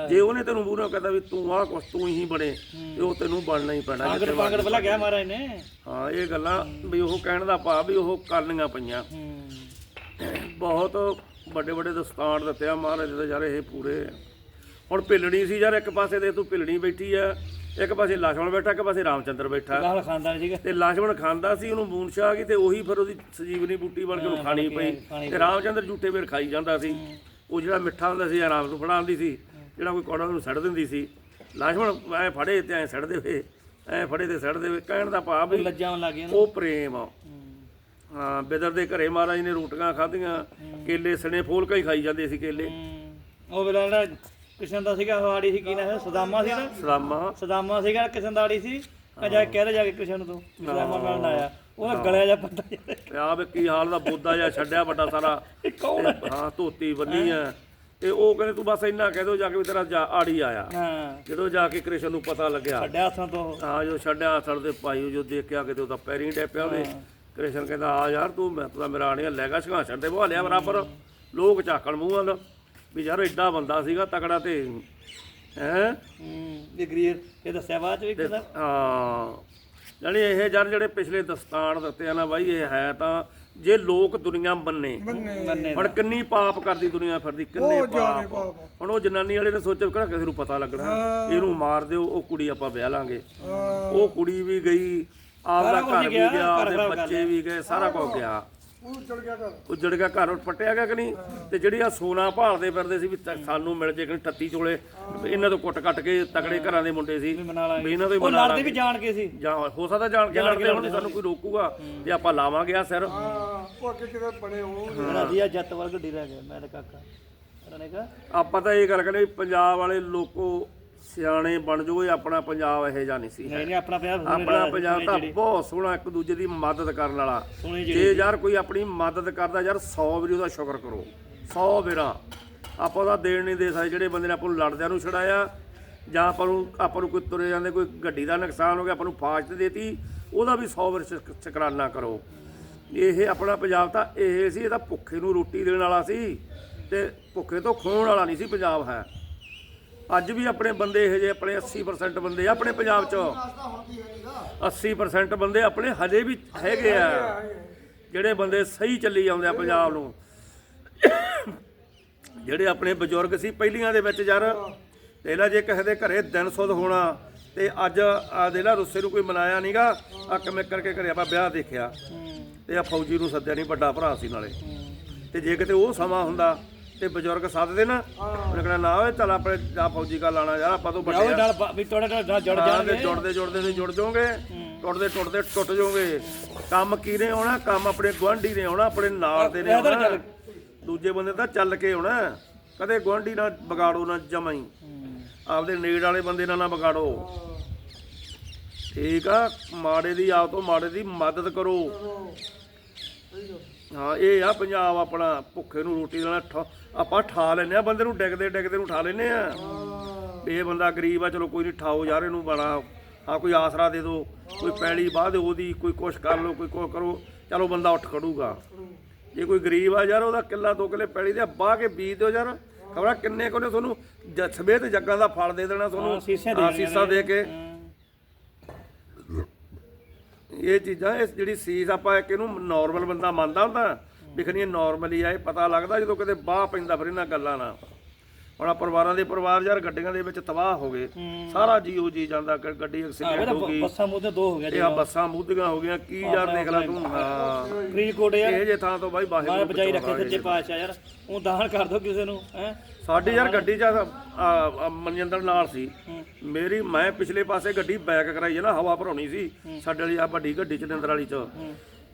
ਜੇ ਉਹਨੇ ਤੈਨੂੰ ਮੂਹਰੋਂ ਕਹਤਾ ਵੀ ਤੂੰ ਆਹ ਕੁਛ ਤੂੰ ਹੀ ਬਣੇ ਤੇ ਉਹ ਤੈਨੂੰ ਬਣਨਾ ਹੀ ਪੈਣਾ ਪਾਗੜ ਪਾਗੜ ਪਹਿਲਾਂ ਗਿਆ ਮਹਾਰਾਜ ਨੇ। ਹਾਂ ਇਹ ਗੱਲਾਂ ਵੀ ਉਹ ਕਹਿਣ ਦਾ ਭਾਵ ਵੀ ਉਹ ਕਰਨੀਆਂ ਪਈਆਂ। ਬਹੁਤ ਵੱਡੇ ਵੱਡੇ ਦਸਤਾਨ ਦਿੱਤੇ ਆ ਮਹਾਰਾਜ ਦੇ ਯਾਰ ਇਹ ਪੂਰੇ। ਹੁਣ ਭਿਲਣੀ ਸੀ ਯਾਰ ਇੱਕ ਪਾਸੇ ਦੇ ਤੂੰ ਭਿਲਣੀ ਬੈਠੀ ਆ ਇੱਕ ਪਾਸੇ ਲక్ష్మణ ਬੈਠਾ ਇੱਕ ਪਾਸੇ ਰਾਮਚੰਦਰ ਬੈਠਾ। ਨਾਲ ਖਾਂਦਾ ਸੀਗਾ। ਤੇ ਲక్ష్మణ ਖਾਂਦਾ ਸੀ ਉਹਨੂੰ ਬੂੰਸ਼ਾ ਆ ਤੇ ਉਹੀ ਫਿਰ ਉਹਦੀ ਸਜੀਵਨੀ ਬੂਟੀ ਬਣ ਕੇ ਖਾਣੀ ਪਈ। ਤੇ ਰਾਮਚੰਦਰ ਝੂਟੇ ਵੇਰ ਖਾਈ ਜਾਂਦਾ ਸੀ। ਉਹ ਜਿਹੜਾ ਮਿੱਠਾ ਹੁੰਦਾ ਸੀ ਆਰਾਮ ਨੂੰ ਫੜਾਉਂਦੀ ਸੀ। ਜਿਹੜਾ ਕੋਈ ਕੌੜਾ ਉਹਨੂੰ ਸੜ ਦਿੰਦੀ ਸੀ। ਲਾਸ਼ਮਣ ਐ ਫੜੇ ਤੇ ਐ ਸੜਦੇ ਹੋਏ ਐ ਫੜੇ ਤੇ ਸੜਦੇ ਹੋਏ ਕਹਿਣ ਦਾ ਭਾਵ ਵੀ ਲੱਜਾਉਣ ਲੱਗ ਗਿਆ ਉਹ ਪ੍ਰੇਮ ਆ। ਹਾਂ। ਬਿਦਰ ਦੇ ਘਰੇ ਮਹਾਰਾਜ ਨੇ ਰੋਟੀਆਂ ਖਾਧੀਆਂ। ਕੇਲੇ ਸਣੇ ਫੋਲ ਹੀ ਖਾਈ ਜਾਂਦੇ ਸੀ ਕੇਲੇ। ਉਹ ਵੇਲਾ ਜਿਹੜਾ ਕਿਸ਼ਨ ਦਾ ਸੀਗਾ ਉਹ ਆੜੀ ਸੀ ਕੀ ਨਾ ਸਦਾਮਾ ਸੀ ਨਾ? ਸਲਾਮਾ ਸਦਾਮਾ ਸੀਗਾ ਕਿਸ਼ਨ ਦਾ ਆੜੀ ਸੀ। ਜਾ ਕੇ ਕਹਿ ਰਿਹਾ ਜਾ ਕੇ ਕਿਸ਼ਨ ਨੂੰ ਤੂੰ ਸਦਾਮਾ ਮਿਲਣ ਆਇਆ। ਉਹਦਾ ਗਲਿਆ ਜਾ ਯਾਰ ਆ। ਵੇ ਕੀ ਹਾਲ ਦਾ ਬੋਦਾ ਜਿਹਾ ਛੱਡਿਆ ਵੱਡਾ ਸਾਰਾ। ਇਹ ਕੌਣ ਹੈ ਤੇ ਹਾਂ ਧੋਤੀ ਬੰਨੀ ਆ। ਤੇ ਉਹ ਕਹਿੰਦੇ ਤੂੰ ਬਸ ਇੰਨਾ ਕਹਿ ਦੋ ਜਾ ਕੇ ਵੀ ਤੇਰਾ ਜਾ- ਆੜੀ ਆਇਆ। ਹਾਂ। ਜਦੋਂ ਜਾ ਕੇ ਕ੍ਰਿਸ਼ਨ ਨੂੰ ਪਤਾ ਲੱਗਿਆ। ਛੱਡਿਆ ਹੱਥਾਂ ਤੋਂ ਉਹ। ਹਾਂ ਜੋ ਛੱਡਿਆ ਸੜ ਦੇ ਭਾਈ ਜੋ ਦੇਖਿਆ ਕਿਤੇ ਉਹਦਾ ਪੈਰੀਂ ਡੈਪਿਆ ਉਹਦੇ। ਕ੍ਰਿਸ਼ਨ ਕਹਿੰਦਾ ਆ ਯਾਰ ਤੂੰ ਮੈਂ ਤਾਂ ਮੇਰਾ ਆਣੀਆਂ ਲੈ ਗਿਆ ਸਿੰਘਾਸਣ ਤੇ ਬਹਾ ਲਿਆ ਬਰਾਬਰ। ਲੋਕ ਝਾਕਣ ਮੂੰਹ ਵੱਲ। ਵੀ ਯਾਰ ਐਡਾ ਬੰਦਾ ਸੀਗਾ ਤਕੜਾ ਤੇ ਹੈ? ਹੂੰ ਇਹ ਗਰੀਰ ਇਹ ਦੱਸਿਆ ਬਾਅਦ ਚ ਵੀ ਕਹਿੰਦਾ ਹਾਂ ਜਾਣੀ ਇਹ ਯਾਰ ਜਿਹੜੇ ਪਿਛਲੇ ਦਸਤਾਨ ਦਿੱਤੇ ਆ ਨਾ ਬਾਈ ਇਹ ਹੈ ਤਾਂ ਜੇ ਲੋਕ ਦੁਨੀਆ ਮੰਨੇ ਮੰਨੇ। ਹੁਣ ਕਿੰਨੀ ਪਾਪ ਕਰਦੀ ਦੁਨੀਆ ਫਿਰਦੀ ਕਿੰਨੇ ਪਾਪ। ਹੁਣ ਉਹ ਜਨਾਨੀ ਵਾਲੇ ਨੇ ਸੋਚਿਆ ਕਿਹੜਾ ਕਿਸੇ ਨੂੰ ਪਤਾ ਲੱਗਣਾ। ਇਹਨੂੰ ਮਾਰ ਦਿਓ ਉਹ ਕੁੜੀ ਆਪਾਂ ਵਿਆਹ ਲਾਂਗੇ। ਉਹ ਕੁੜੀ ਵੀ ਗਈ ਆਪਦਾ ਘਰ ਵੀ ਗਿਆ, ਬੱਚੇ ਵੀ ਗਏ ਸਾਰਾ ਕੁਝ ਗਿਆ। ਉਹ ਚੜ ਗਿਆ ਘਰ ਉੱਜੜ ਗਿਆ ਘਰ ਪੱਟਿਆ ਗਿਆ ਕਿ ਨਹੀਂ? ਤੇ ਜਿਹੜੀ ਆ ਸੋਨਾ ਭਾਲਦੇ ਫਿਰਦੇ ਸੀ ਵੀ ਤ- ਸਾਨੂੰ ਮਿਲ ਜੇ ਕਿ 38 ਚੋਲੇ ਇਹਨਾਂ ਤੋਂ ਕੁੱਟ ਕੱਟ ਕੇ ਤਗੜੇ ਘਰਾਂ ਦੇ ਮੁੰਡੇ ਸੀ। ਵੀ ਇਹਨਾਂ ਤੋਂ ਹੀ ਉਹ ਬਣਾ ਲੜਦੇ ਵੀ ਜਾਣ ਕੇ ਸੀ। ਜਾਂ ਹੋ ਸਕਦਾ ਜਾਣ ਕੇ ਲੜਦੇ ਹੁਣ ਸਾਨੂੰ ਕੋਈ ਰੋਕੂਗਾ। ਤੇ ਆਪਾਂ ਲਾਵਾਂਗੇ ਆ ਸਿਰ। ਹਾਂ ਉਹ ਅੱਗੇ ਕਿਤੇ ਬਣੇ ਹੋਣ। ਮੇਰਾ ਦੀਆ ਜੱਟ ਵਰ ਗੱਡੀ ਰਹਿ ਗਿਆ ਮੈਂ ਤੇ ਕਾਕਾ। ਉਹਨਾਂ ਨੇ ਕਿਹਾ ਆਪਾਂ ਤਾਂ ਇਹ ਗੱਲ ਕਹਿੰਦੇ ਵੀ ਪੰਜਾਬ ਵਾਲੇ ਲੋਕੋ ਸਿਆਣੇ ਬਣ ਜਾਓ ਇਹ ਆਪਣਾ ਪੰਜਾਬ ਇਹੋ ਜਿਹਾ ਨਹੀਂ ਸੀ ਨਹੀਂ ਨਹੀਂ ਆਪਣਾ ਪਿਆ ਆਪਣਾ ਪੰਜਾਬ ਤਾਂ ਬਹੁਤ ਸੋਹਣਾ ਇੱਕ ਦੂਜੇ ਦੀ ਮਦਦ ਕਰਨ ਵਾਲਾ। ਜੇ ਯਾਰ ਕੋਈ ਆਪਣੀ ਮਦਦ ਕਰਦਾ ਯਾਰ 100 ਵਾਰੀ ਉਹਦਾ ਸ਼ੁਕਰ ਕਰੋ। 100 ਵੇਰਾ। ਆਪਾਂ ਉਹਦਾ ਦੇਣ ਨਹੀਂ ਦੇ ਸਕਦੇ ਜਿਹੜੇ ਬੰਦੇ ਨੇ ਆਪਾਂ ਨੂੰ ਲੜਦਿਆਂ ਨੂੰ ਛੜਾਇਆ ਜਾਂ ਆਪਾਂ ਨੂੰ ਆਪਾਂ ਨੂੰ ਕੋਈ ਤੁਰੇ ਜਾਂਦੇ ਕੋਈ ਗੱਡੀ ਦਾ ਨੁਕਸਾਨ ਹੋ ਗਿਆ ਆਪਾਂ ਨੂੰ ਫਾਸਟ ਦੇਤੀ ਉਹਦਾ ਵੀ 100 ਵਾਰ ਸ਼ੁਕ- ਸ਼ੁਕਰਾਨਾ ਕਰੋ। ਇਹ ਆਪਣਾ ਪੰਜਾਬ ਤਾਂ ਇਹ ਸੀ ਇਹ ਤਾਂ ਭੁੱਖੇ ਨੂੰ ਰੋਟੀ ਦੇਣ ਵਾਲਾ ਸੀ ਤੇ ਭੁੱਖੇ ਤੋਂ ਖੋਣ ਵਾਲਾ ਨਹੀਂ ਸੀ ਪੰਜਾਬ ਹੈ। ਅੱਜ ਵੀ ਆਪਣੇ ਬੰਦੇ ਇਹ ਜੇ ਆਪਣੇ 80% ਬੰਦੇ ਆ, ਆਪਣੇ ਪੰਜਾਬ 'ਚ। 80% ਬੰਦੇ ਆਪਣੇ ਹਜੇ ਵੀ ਹੈਗੇ ਆ। ਜਿਹੜੇ ਬੰਦੇ ਸਹੀ ਚੱਲੀ ਜਾਂਦੇ ਆ ਪੰਜਾਬ ਨੂੰ। ਜਿਹੜੇ ਆਪਣੇ ਬਜ਼ੁਰਗ ਸੀ ਪਹਿਲੀਆਂ ਦੇ ਵਿੱਚ ਯਾਰ ਇਹਲਾ ਜੇ ਕਿਸੇ ਦੇ ਘਰੇ ਦਿਨ ਸੁੱਧ ਹੋਣਾ, ਤੇ ਅੱਜ ਆ ਦੇ ਰੁੱਸੇ ਨੂੰ ਕੋਈ ਮਨਾਇਆ ਨਹੀਂਗਾ ਆ ਕਿਵੇਂ ਕਰਕੇ ਘਰੇ ਆਪਾਂ ਵਿਆਹ ਦੇਖਿਆ। ਤੇ ਆ ਫੌਜੀ ਨੂੰ ਸੱਦਿਆ ਨਹੀਂ ਵੱਡਾ ਭਰਾ ਸੀ ਨਾਲੇ। ਤੇ ਜੇ ਕਿਤੇ ਉਹ ਸਮਾਂ ਹੁੰਦਾ ਤੇ ਬਜ਼ੁਰਗ ਸੱਦਦੇ ਨਾ ਉਹਨੇ ਕਹਿਣਾ ਨਾ ਓਏ ਚੱਲ ਆਪਣੇ ਜਾ ਫੌਜੀ ਕਾ ਲਾਣਾ ਯਾਰ ਆਪਾਂ ਤੋਂ ਵੱਡੇ ਆ। ਨਾਲ ਬ- ਵੀ ਤੁਹਾਡੇ ਨਾਲ ਜੁੜ ਹਾਂ, ਜਾਣਗੇ। ਜੁੜਦੇ ਜੁੜਦੇ ਤੇ ਜੁੜ ਜਾਓਗੇ। ਟੁੱਟਦੇ ਟੁੱਟਦੇ ਟੁੱਟ ਜਾਓਗੇ। ਕੰਮ ਕਿਹਨੇ ਆਉਣਾ? ਕੰਮ ਆਪਣੇ ਗੁਆਂਢੀ ਨੇ ਆਉਣਾ ਆਪਣੇ ਨਾਲ ਦੇ ਨੇ ਆਉਣਾ। ਦੂਜੇ ਬੰਦੇ ਤਾਂ ਚੱਲ ਕੇ ਆਉਣਾ। ਕਦੇ ਗੁਆਂਢੀ ਨਾਲ ਵਿਗਾੜੋ ਨਾ ਜਮਾਂ ਹੀ। ਆਪਦੇ ਨੇੜ ਵਾਲੇ ਬੰਦੇ ਨਾਲ ਨਾ ਵਿਗਾੜੋ। ਠੀਕ ਆ ਮਾੜੇ ਦੀ ਆਪ ਤੋਂ ਮਾੜੇ ਦੀ ਮਦਦ ਕਰੋ। ਹਾਂ ਇਹ ਆ ਪੰਜਾਬ ਆਪਣਾ। ਭੁੱਖੇ ਨੂੰ ਰੋਟੀ ਦੇਣਾ ਠਾ- ਆਪਾਂ ਠਾ ਲੈਨੇ ਆ ਬੰਦੇ ਨੂੰ ਡਿੱਗਦੇ ਡਿੱਗਦੇ ਨੂੰ ਠਾ ਲੈਨੇ ਆ ਇਹ ਬੰਦਾ ਗਰੀਬ ਆ ਚਲੋ ਕੋਈ ਨਹੀਂ ਠਾਓ ਯਾਰ ਇਹਨੂੰ ਬਣਾ ਹਾਂ ਕੋਈ ਆਸਰਾ ਦੇ ਦਿਓ ਕੋਈ ਪੈਲੀ ਬਾਹ ਦਿਓ ਉਹਦੀ ਕੋਈ ਕੁਛ ਕਰ ਲਓ ਕੋਈ ਕੁਛ ਕਰੋ ਚਲੋ ਬੰਦਾ ਉੱਠ ਖੜੂਗਾ। ਜੇ ਕੋਈ ਗਰੀਬ ਆ ਯਾਰ ਉਹਦਾ ਕਿੱਲਾ ਦੋ ਕਿੱਲੇ ਪੈਲੀ ਦੇ ਬਾਹ ਕੇ ਬੀਜ ਦਿਓ ਯਾਰ। ਖਬਰਾਂ ਕਿੰਨੇ ਕੋਨੇ ਤੁਹਾਨੂੰ ਜਸਬੇ ਤੇ ਜੱਗਾਂ ਦਾ ਫਲ ਦੇ ਦੇਣਾ ਤੁਹਾਨੂੰ ਸੀਸੇ ਦੇ ਹਾਂ, ਸੀਸਾ ਦੇ ਕੇ। ਇਹ ਚੀਜ਼ਾਂ ਇਸ ਜਿਹੜੀ ਸੀਸ ਆਪਾਂ ਇੱਕ ਇਹਨੂੰ ਨਾਰਮਲ ਬੰਦਾ ਮੰਨਦਾ ਹੁੰਦਾ ਦਿਖਣੀ ਨਾਰਮਲ ਆ ਇਹ ਪਤਾ ਲੱਗਦਾ ਜਦੋਂ ਕਿਤੇ ਬਾਹ ਪੈਂਦਾ ਫਿਰ ਇਹਨਾਂ ਗੱਲਾਂ ਨਾਲ। ਹੁਣ ਆਹ ਪਰਿਵਾਰਾਂ ਦੇ ਪਰਿਵਾਰ ਯਾਰ ਗੱਡੀਆਂ ਦੇ ਵਿੱਚ ਤਬਾਹ ਹੋ ਗਏ। ਸਾਰਾ ਜੀਓ ਜੀ ਜਾਂਦਾ ਗ- ਗੱਡੀ ਐਕਸੀਡੈਂਟ ਹੋ ਗਈ। ਬੱਸਾਂ ਮੂਹਰੇ ਦੋ ਹੋ ਗਿਆ ਇਹ ਆ ਬੱਸਾਂ ਮੁੱਦੀਆਂ ਹੋ ਗਈਆਂ ਕੀ ਯਾਰ ਦੇਖ ਲੈ ਤੂੰ। ਹਾਂ। ਫਰੀਦਕੋਟ ਯਾਰ। ਇਹ ਜੇ ਥਾਂ ਤੋਂ ਬਾਈ ਮਾਰੇ ਬਾਹਰ ਬਜਾਈ ਰੱਖੇ ਸੱਚੇ ਪਾਤਸ਼ਾਹ ਯਾਰ। ਉਹ ਦਾਨ ਕਰ ਦੋ ਕਿਸੇ ਨੂੰ ਹੈ। ਸਾਡੀ ਯਾਰ ਗੱਡੀ ਚ ਆ- ਆ- ਆ ਮਨਜਿੰਦਰ ਨਾਲ ਸੀ। ਮੇਰੀ ਮੈਂ ਪਿਛਲੇ ਪਾਸੇ ਗੱਡੀ ਬੈਕ ਕਰਾਈ ਹੈ ਨਾ ਹਵਾ ਭਰਾਉਣੀ ਸੀ। ਸਾਡੇ ਵਾਲੀ ਆ ਵੱਡੀ ਗੱਡੀ ਚ ਨਿੰਦਰ ਵਾਲੀ ਚ।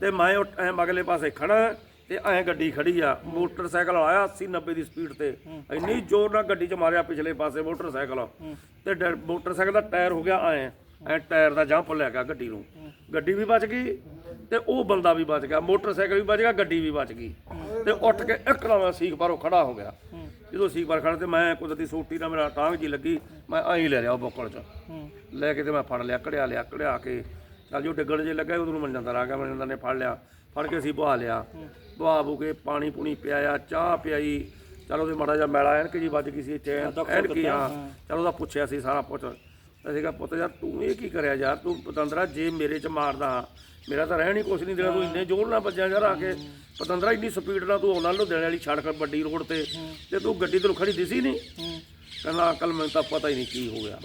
ਤੇ ਮੈਂ ਐ ਮਗਲੇ ਪਾਸੇ ਖੜਾ ਤੇ ਐ ਗੱਡੀ ਖੜੀ ਆ ਮੋਟਰਸਾਈਕਲ ਆਇਆ 80 90 ਦੀ ਸਪੀਡ ਤੇ। ਇੰਨੀ ਜ਼ੋਰ ਨਾਲ ਗੱਡੀ ਚ ਮਾਰਿਆ ਪਿਛਲੇ ਪਾਸੇ ਮੋਟਰਸਾਈਕਲ। ਤੇ ਡ- ਮੋਟਰਸਾਈਕਲ ਦਾ ਟਾਇਰ ਹੋ ਗਿਆ ਐ। ਐ ਟਾਇਰ ਦਾ ਜੰਪ ਲੈ ਗਿਆ ਗੱਡੀ ਨੂੰ। ਗੱਡੀ ਵੀ ਬਚ ਗਈ ਤੇ ਉਹ ਬੰਦਾ ਵੀ ਬਚ ਗਿਆ ਮੋਟਰਸਾਈਕਲ ਵੀ ਬਚ ਗਿਆ ਗੱਡੀ ਵੀ ਬਚ ਗਈ। ਤੇ ਉੱਠ ਕੇ ਇੱਕਦਮ ਸੀਖ ਬਾਰੋਂ ਖੜਾ ਹੋ ਗਿਆ। ਜਦੋਂ ਸੀਖ ਬਾਰ ਖੜਾ ਤੇ ਮੈਂ ਕੁਦਰਤੀ ਸੋਟੀ ਨਾਲ ਮੇਰਾ ਟਾਂਗ ਜੀ ਲੱਗੀ ਮੈਂ ਐਂ ਲੈ ਲਿਆ ਉਹ ਬੋਕਲ ਚ। ਲੈ ਕੇ ਤੇ ਮੈਂ ਫੜ ਲਿਆ ਕੜਿਆ ਲਿਆ ਕੜਿਆ ਕੇ ਚੱਲ ਜੋ ਡਿੱਗਣ ਜੇ ਲੱਗਾ ਉਦੋਂ ਮਨ ਜਾਂਦਾ ਆ ਗਿਆ ਮਨ ਨੇ ਫੜ ਲਿਆ। ਫੜ ਕੇ ਅਸੀਂ ਬਹਾ ਲਿਆ। ਬਹਾ ਬੂ ਕੇ ਪਾਣੀ ਪੂਣੀ ਪਿਆਇਆ ਚਾਹ ਪਿਆਈ। ਚਲ ਉਹਦੇ ਮਾੜਾ ਜਿਹਾ ਮੈਲਾ ਐਨਕ ਜੀ ਵੱਜ ਗਈ ਸੀ ਇੱਥੇ। ਐਨਕ ਕੀ ਹਾਂ ਚਲ ਉਹਦਾ ਪੁੱਛਿਆ ਸੀ ਸਾਰਾ ਪੁੱਛ ਅਸੀਂ ਕਿਹਾ ਪੁੱਤ ਯਾਰ ਤੂੰ ਇਹ ਕੀ ਕਰਿਆ ਯਾਰ? ਤੂੰ ਪਤੰਦਰਾ ਜੇ ਮੇਰੇ ਚ ਮਾਰਦਾ ਮੇਰਾ ਤਾਂ ਰਹਿਣ ਹੀ ਕੁਛ ਨਹੀਂ ਦੇਣਾ ਤੂੰ ਇੰਨੇ ਜ਼ੋਰ ਨਾਲ ਵੱਜਿਆ ਯਾਰ ਆ ਕੇ। ਪਤੰਦਰਾ ਇੰਨੀ ਸਪੀਡ ਨਾਲ ਤੂੰ ਆਉਣਾ ਲੁਧਿਆਣੇ ਵਾਲੀ ਸੜਕ ਵੱਡੀ ਰੋਡ ਤੇ। ਤੇ ਤੂੰ ਗੱਡੀ ਤੈਨੂੰ ਖੜੀ ਦਿਸੀ ਨਹੀਂ? ਕਹਿੰਦਾ ਅੰਕਲ ਮੈਨੂੰ ਤਾਂ ਪਤਾ ਹੀ ਨਹੀਂ ਕੀ ਹੋ ਗਿਆ।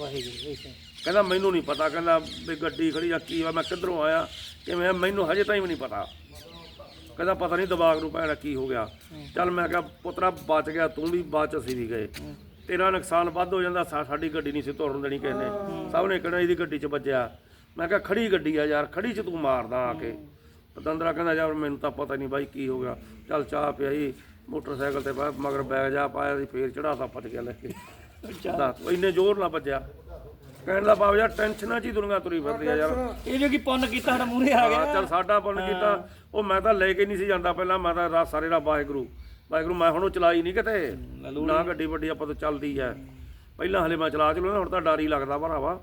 ਕਹਿੰਦਾ ਮੈਨੂੰ ਨਹੀਂ ਪਤਾ। ਕਹਿੰਦਾ ਵੀ ਗੱਡੀ ਖੜੀ ਆ ਕੀ ਆ ਮੈਂ ਕਿੱਧਰੋਂ ਆਇਆ? ਕਿਵੇਂ ਮੈਨੂੰ ਹਜੇ ਤਾਈਂ ਵੀ ਨਹੀਂ ਪਤਾ। ਕਹਿੰਦਾ ਪਤਾ ਨਹੀਂ ਦਿਮਾਗ ਨੂੰ ਭੈਣਾ ਕੀ ਹੋ ਗਿਆ। ਚੱਲ ਮੈਂ ਕਿਹਾ ਪੁੱਤਰਾ ਬਚ ਗਿਆ ਤੂੰ ਵੀ ਬਾਅਦ ਚ ਅਸੀਂ ਵੀ ਗਏ। ਤੇਰਾ ਨੁਕਸਾਨ ਵੱਧ ਹੋ ਜਾਂਦਾ ਸਾ- ਸਾਡੀ ਗੱਡੀ ਨਹੀਂ ਸੀ ਤੁਰਨ ਦੇਣੀ ਕਿਸੇ ਨੇ। ਸਭ ਨੇ ਕਹਿਣਾ ਇਹਦੀ ਗੱਡੀ 'ਚ ਵੱਜਿਆ। ਮੈਂ ਕਿਹਾ ਖੜੀ ਗੱਡੀ ਆ ਯਾਰ ਖੜੀ 'ਚ ਤੂੰ ਮਾਰਦਾ ਆ ਕੇ। ਪਤੰਦਰਾ ਕਹਿੰਦਾ ਯਾਰ ਮੈਨੂੰ ਤਾਂ ਪਤਾ ਨਹੀਂ ਬਾਈ ਕੀ ਹੋ ਗਿਆ। ਚੱਲ ਚਾਹ ਪਿਆਈ ਮੋਟਰਸਾਈਕਲ ਤੇ ਬਾ- ਮਗਰ ਬੈਗ ਜਾ ਪਾਇਆ ਸੀ ਫੇਰ ਚੜਾਤਾ ਫਟ ਗਿਆ ਲੈ ਕੇ। ਅੱਛਾ। ਦੱਸ ਇੰਨੇ ਜ਼ੋਰ ਨਾਲ ਵੱਜਿਆ ਕਹਿਣ ਦਾ ਭਾਵ ਯਾਰ ਟੈਨਸ਼ਨਾਂ 'ਚ ਹੀ ਦੁਨੀਆ ਤੁਰੀ ਫਿਰਦੀ ਆ ਯਾਰ। ਇਹ ਜੋ ਕੀ ਪੁੰਨ ਕੀਤਾ ਸਾਡਾ ਮੂਹਰੇ ਆ ਗਿਆ। ਹਾਂ ਚੱਲ ਸਾਡਾ ਪੁੰਨ ਕੀਤਾ। ਉਹ ਮੈਂ ਤਾਂ ਲੈ ਕੇ ਨਹੀਂ ਸੀ ਜਾਂਦਾ ਪਹਿਲਾਂ ਮੈਂ ਤਾਂ ਰਾ- ਸਾਰੇ ਦਾ ਵਾਹਿਗੁਰੂ। ਵਾਹਿਗੁਰੂ ਮੈਂ ਹੁਣ ਉਹ ਚਲਾਈ ਨਹੀਂ ਕਿਤੇ। ਨਾ ਗੱਡੀ ਵੱਡੀ ਆਪਾਂ ਤੋਂ ਚੱਲਦੀ ਐ ਪਹਿਲਾਂ ਹਲੇ ਮੈਂ ਚਲਾ ਚਲੋ ਹੁਣ ਤਾਂ ਡਰ ਹੀ ਲੱਗਦਾ ਭਰਾਵਾ।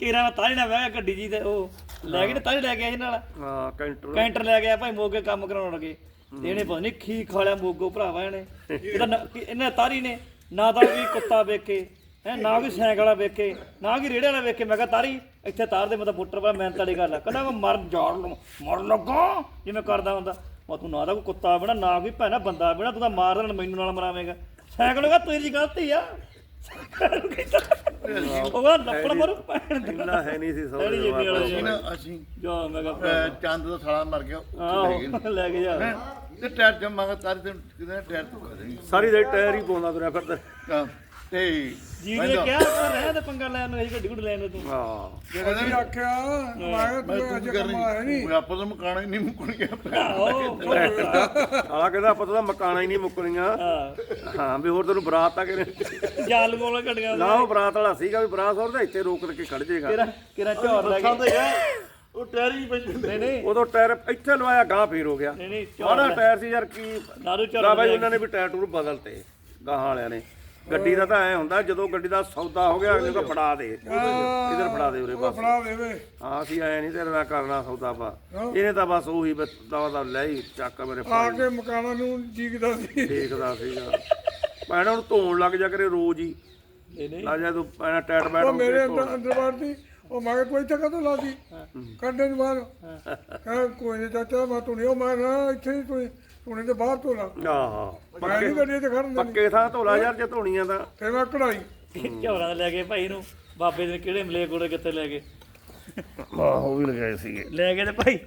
ਕੇਰਾ ਨਾ ਬਹਿ ਗਿਆ ਗੱਡੀ ਜੀ ਤੇ ਉਹ ਲੈ ਕੇ ਤੇ ਤਾਰੀ ਲੈ ਗਿਆ ਸੀ ਨਾਲ। ਹਾਂ ਕੈਂਟਰ। ਕੈਂਟਰ ਲੈ ਗਿਆ ਭਾਈ ਮੋਗੇ ਕੰਮ ਕਰਾਉਣ ਲੱਗੇ। ਤੇ ਇਹਨੇ ਪਤਾ ਨਹੀਂ ਕੀ ਖਾ ਲਿਆ ਮੋਗੋ ਭਰਾਵਾ ਇਹਨੇ। ਇਹਦਾ ਕਿ ਇਹਨੇ ਤਾਰੀ ਨੇ ਨਾ ਤਾਂ ਕੋਈ ਕੁੱਤਾ ਵੇਖੇ ਹੈ ਨਾ ਕੋਈ ਸਾਈਕਲ ਵਾਲਾ ਵੇਖੇ ਨਾ ਕੋਈ ਰੇੜੇ ਵਾਲਾ ਵੇਖੇ। ਮੈਂ ਕਿਹਾ ਤਾਰੀ ਇੱਥੇ ਤਾਰ ਦੇ ਮੈਂ ਤਾਂ ਬੁੱਟਰ ਪਾ ਮੈਂ ਤੜੀ ਗੱਲ ਆ। ਕਹਿੰਦਾ ਮੈਂ ਮਰ ਜਾੜ ਮਰ ਲੱਗਾ? ਜਿਵੇਂ ਕਰਦਾ ਹੁੰਦਾ। ਮੈਂ ਤੂੰ ਨਾ ਤਾਂ ਕੋਈ ਕੁੱਤਾ ਬਣਾ ਨਾ ਕੋਈ ਭੈਣਾ ਬੰਦਾ ਬਣਾ ਤੂੰ ਤਾਂ ਮਾਰ ਦੇਣ ਮੈਨੂੰ ਨਾਲ ਮਰਾਵੇਂਗਾ। ਸਾਈਕਲ ਦਾ ਤੇਰੀ ਗਲਤੀ ਆ। ਉਹ ਕਹਿੰਦਾ ਲੱਪੜ ਮਰੂ ਦੇ। ਇੰਨਾ ਹੈ ਨਹੀਂ ਸੀ ਸੌਰੇ ਵਾਲਾ ਨਾ ਅਸੀਂ ਜਾ ਮੈਂ ਅਹ, ਚੰਦ ਦਾ ਸਾਲਾ ਮਰ ਗਿਆ ਉੱਥੇ ਲੈ ਗਏ। ਲੈ ਕੇ ਜਾ। ਹੈਂ। ਤੇ ਟਾਇਰ ਜਮਾਗਾ ਤਾਰੀ ਤੇ ਕਿਤੇ ਟਾਇਰ ਤੋਂ ਖਾ ਦੇਣੀ। ਸਾਰੀ ਦੇ ਟਾਇਰ ਹੀ ਪਾਉਂਦਾ ਤੁਰਿਆ ਫਿਰਦਾ। ਹਾਂ, ਤੇ ਜੀ ਨੇ ਕਿਹਾ ਕਰ ਰਿਹਾ ਤੇ ਪੰਗਾ ਲੈਣ ਨੂੰ ਇਹ ਗੱਡੀ ਗੁੱਡੀ ਲੈਣ ਨੂੰ ਤੂੰ। ਹਾਂ। ਅਸੀਂ ਆਖਿਆ ਮੈਂ ਮੈਂ ਤੂੰ ਤੂੰ ਅੱਜ ਕੀ ਕੰਮ ਆਇਆ ਕਰਨੀ ਨਹੀਂ ਉਹ ਆਪਾਂ ਤਾਂ ਮਕਾਣਾ ਹੀ ਨਹੀਂ ਮੁੱਕਣ ਗਿਆ ਆਹੋ ਆਲਾ ਕਹਿੰਦਾ ਆਪਾਂ ਤਾਂ ਮਕਾਨਾ ਹੀ ਨਹੀਂ ਮੁੱਕਣੀਆਂ। ਹਾਂ। ਵੀ ਹੋਰ ਤੈਨੂੰ ਬਰਾਤ ਤਾਂ ਕਿਨੇ ਜਾਲ ਕੋਲ ਘੜੀਆਂ ਨਾ ਉਹ ਬਰਾਤ ਵਾਲਾ ਸੀਗਾ ਵੀ ਬਰਾਤ ਹੋਰ ਤਾਂ ਇੱਥੇ ਰੋਕ ਕੇ ਖੜ ਜਾਏਗਾ ਕਿਰਾ ਕਿਰਾ ਝੋਰ ਲੈ ਕੇ? ਉਹ ਟਾਇਰ ਹੀ ਪੈਂਦੇ ਨਹੀਂ ਨਹੀਂ। ਉਦੋਂ ਟਾਇਰ ਇੱਥੇ ਲਵਾਇਆ ਗਾਂ ਫੇਰ ਹੋ ਗਿਆ। ਨਹੀਂ ਨਹੀਂ ਝੋਰ ਮਾੜਾ ਟਾਇਰ ਸੀ ਯਾਰ ਕੀ ਨਾਰੂ ਝੋਰ ਨਾ ਬਾਈ ਉਹਨਾਂ ਨੇ ਵੀ ਟਾਇਰ ਟੂਰ ਬਦਲਤੇ ਗਾਹਾਂ ਵਾਲਿਆਂ ਨੇ। ਗੱਡੀ ਦਾ ਤਾਂ ਐ ਹੁੰਦਾ ਜਦੋਂ ਗੱਡੀ ਦਾ ਸੌਦਾ ਹੋ ਗਿਆ ਅਗਲੇ ਤਾਂ ਫੜਾ ਦੇ। ਇਧਰ ਫੜਾ ਦੇ ਉਰੇ ਬਸ। ਫੜਾ ਦੇਵੇ ਹਾਂ ਅਸੀਂ ਐ ਨਹੀਂ ਤੇਰੇ ਨਾਲ ਕਰਨਾ ਸੌਦਾ ਪਾ ਇਹਨੇ ਤਾਂ ਬਸ ਉਹੀ ਦਵਾ ਦਾ ਲੈ ਹੀ ਚੱਕ ਮੇਰੇ ਆ ਕੇ ਮਕਾਨਾਂ ਨੂੰ ਜੀਕਦਾ ਸੀ। ਦੇਖਦਾ ਸੀਗਾ। ਭੈਣਾ ਨੂੰ ਧੋਣ ਲੱਗ ਜਾ ਕਰੇ ਰੋਜ਼ ਹੀ। ਨਹੀਂ ਨਹੀਂ। ਲਾ ਜਾ ਤੂੰ ਭੈਣਾ ਟੈਟ ਬੈਠ ਉਹ ਮੇਰੇ ਅੰਦਰ ਅੰਦਰ ਵੜਦੀ। ਉਹ ਮੈਂ ਕਿਹਾ ਕੋਈ ਤਾਂ ਲਾਦੀ? ਕੱਢਣ ਨੂੰ ਬਾਹਰ। ਕਹ ਕੋਈ ਨਹੀਂ ਚਾਚਾ ਮੈਂ ਤੂੰ ਨਹੀਂ ਉਹ ਮੈਂ ਨਾ ਇੱਥੇ ਹੀ ਤੂੰ ਤੂੰ ਦੇ ਬਾਹਰ ਤੋਂ ਲਾ ਆਹ। ਮੈਂ ਨਹੀਂ ਗੱਡੀ ਤੇ ਖੜਨ ਦੇਣੀ। ਪੱਕੇ ਥਾਂ ਧੋਲਾ ਯਾਰ ਜੇ ਧੋਣੀਆਂ ਤਾਂ। ਫਿਰ ਮੈਂ ਕਢਾਈ। ਝੋਰਾਂ ਦਾ ਲੈ ਕੇ ਭਾਈ ਨੂੰ ਬਾਬੇ ਦੇ ਕਿਹੜੇ ਮਲੇ ਕੋਲੇ ਕਿੱਥੇ ਲੈ ਗਏ? ਆਹ ਉਹ ਵੀ ਲਗਾਏ ਸੀਗੇ। ਲੈ ਗਏ ਤੇ ਭਾਈ।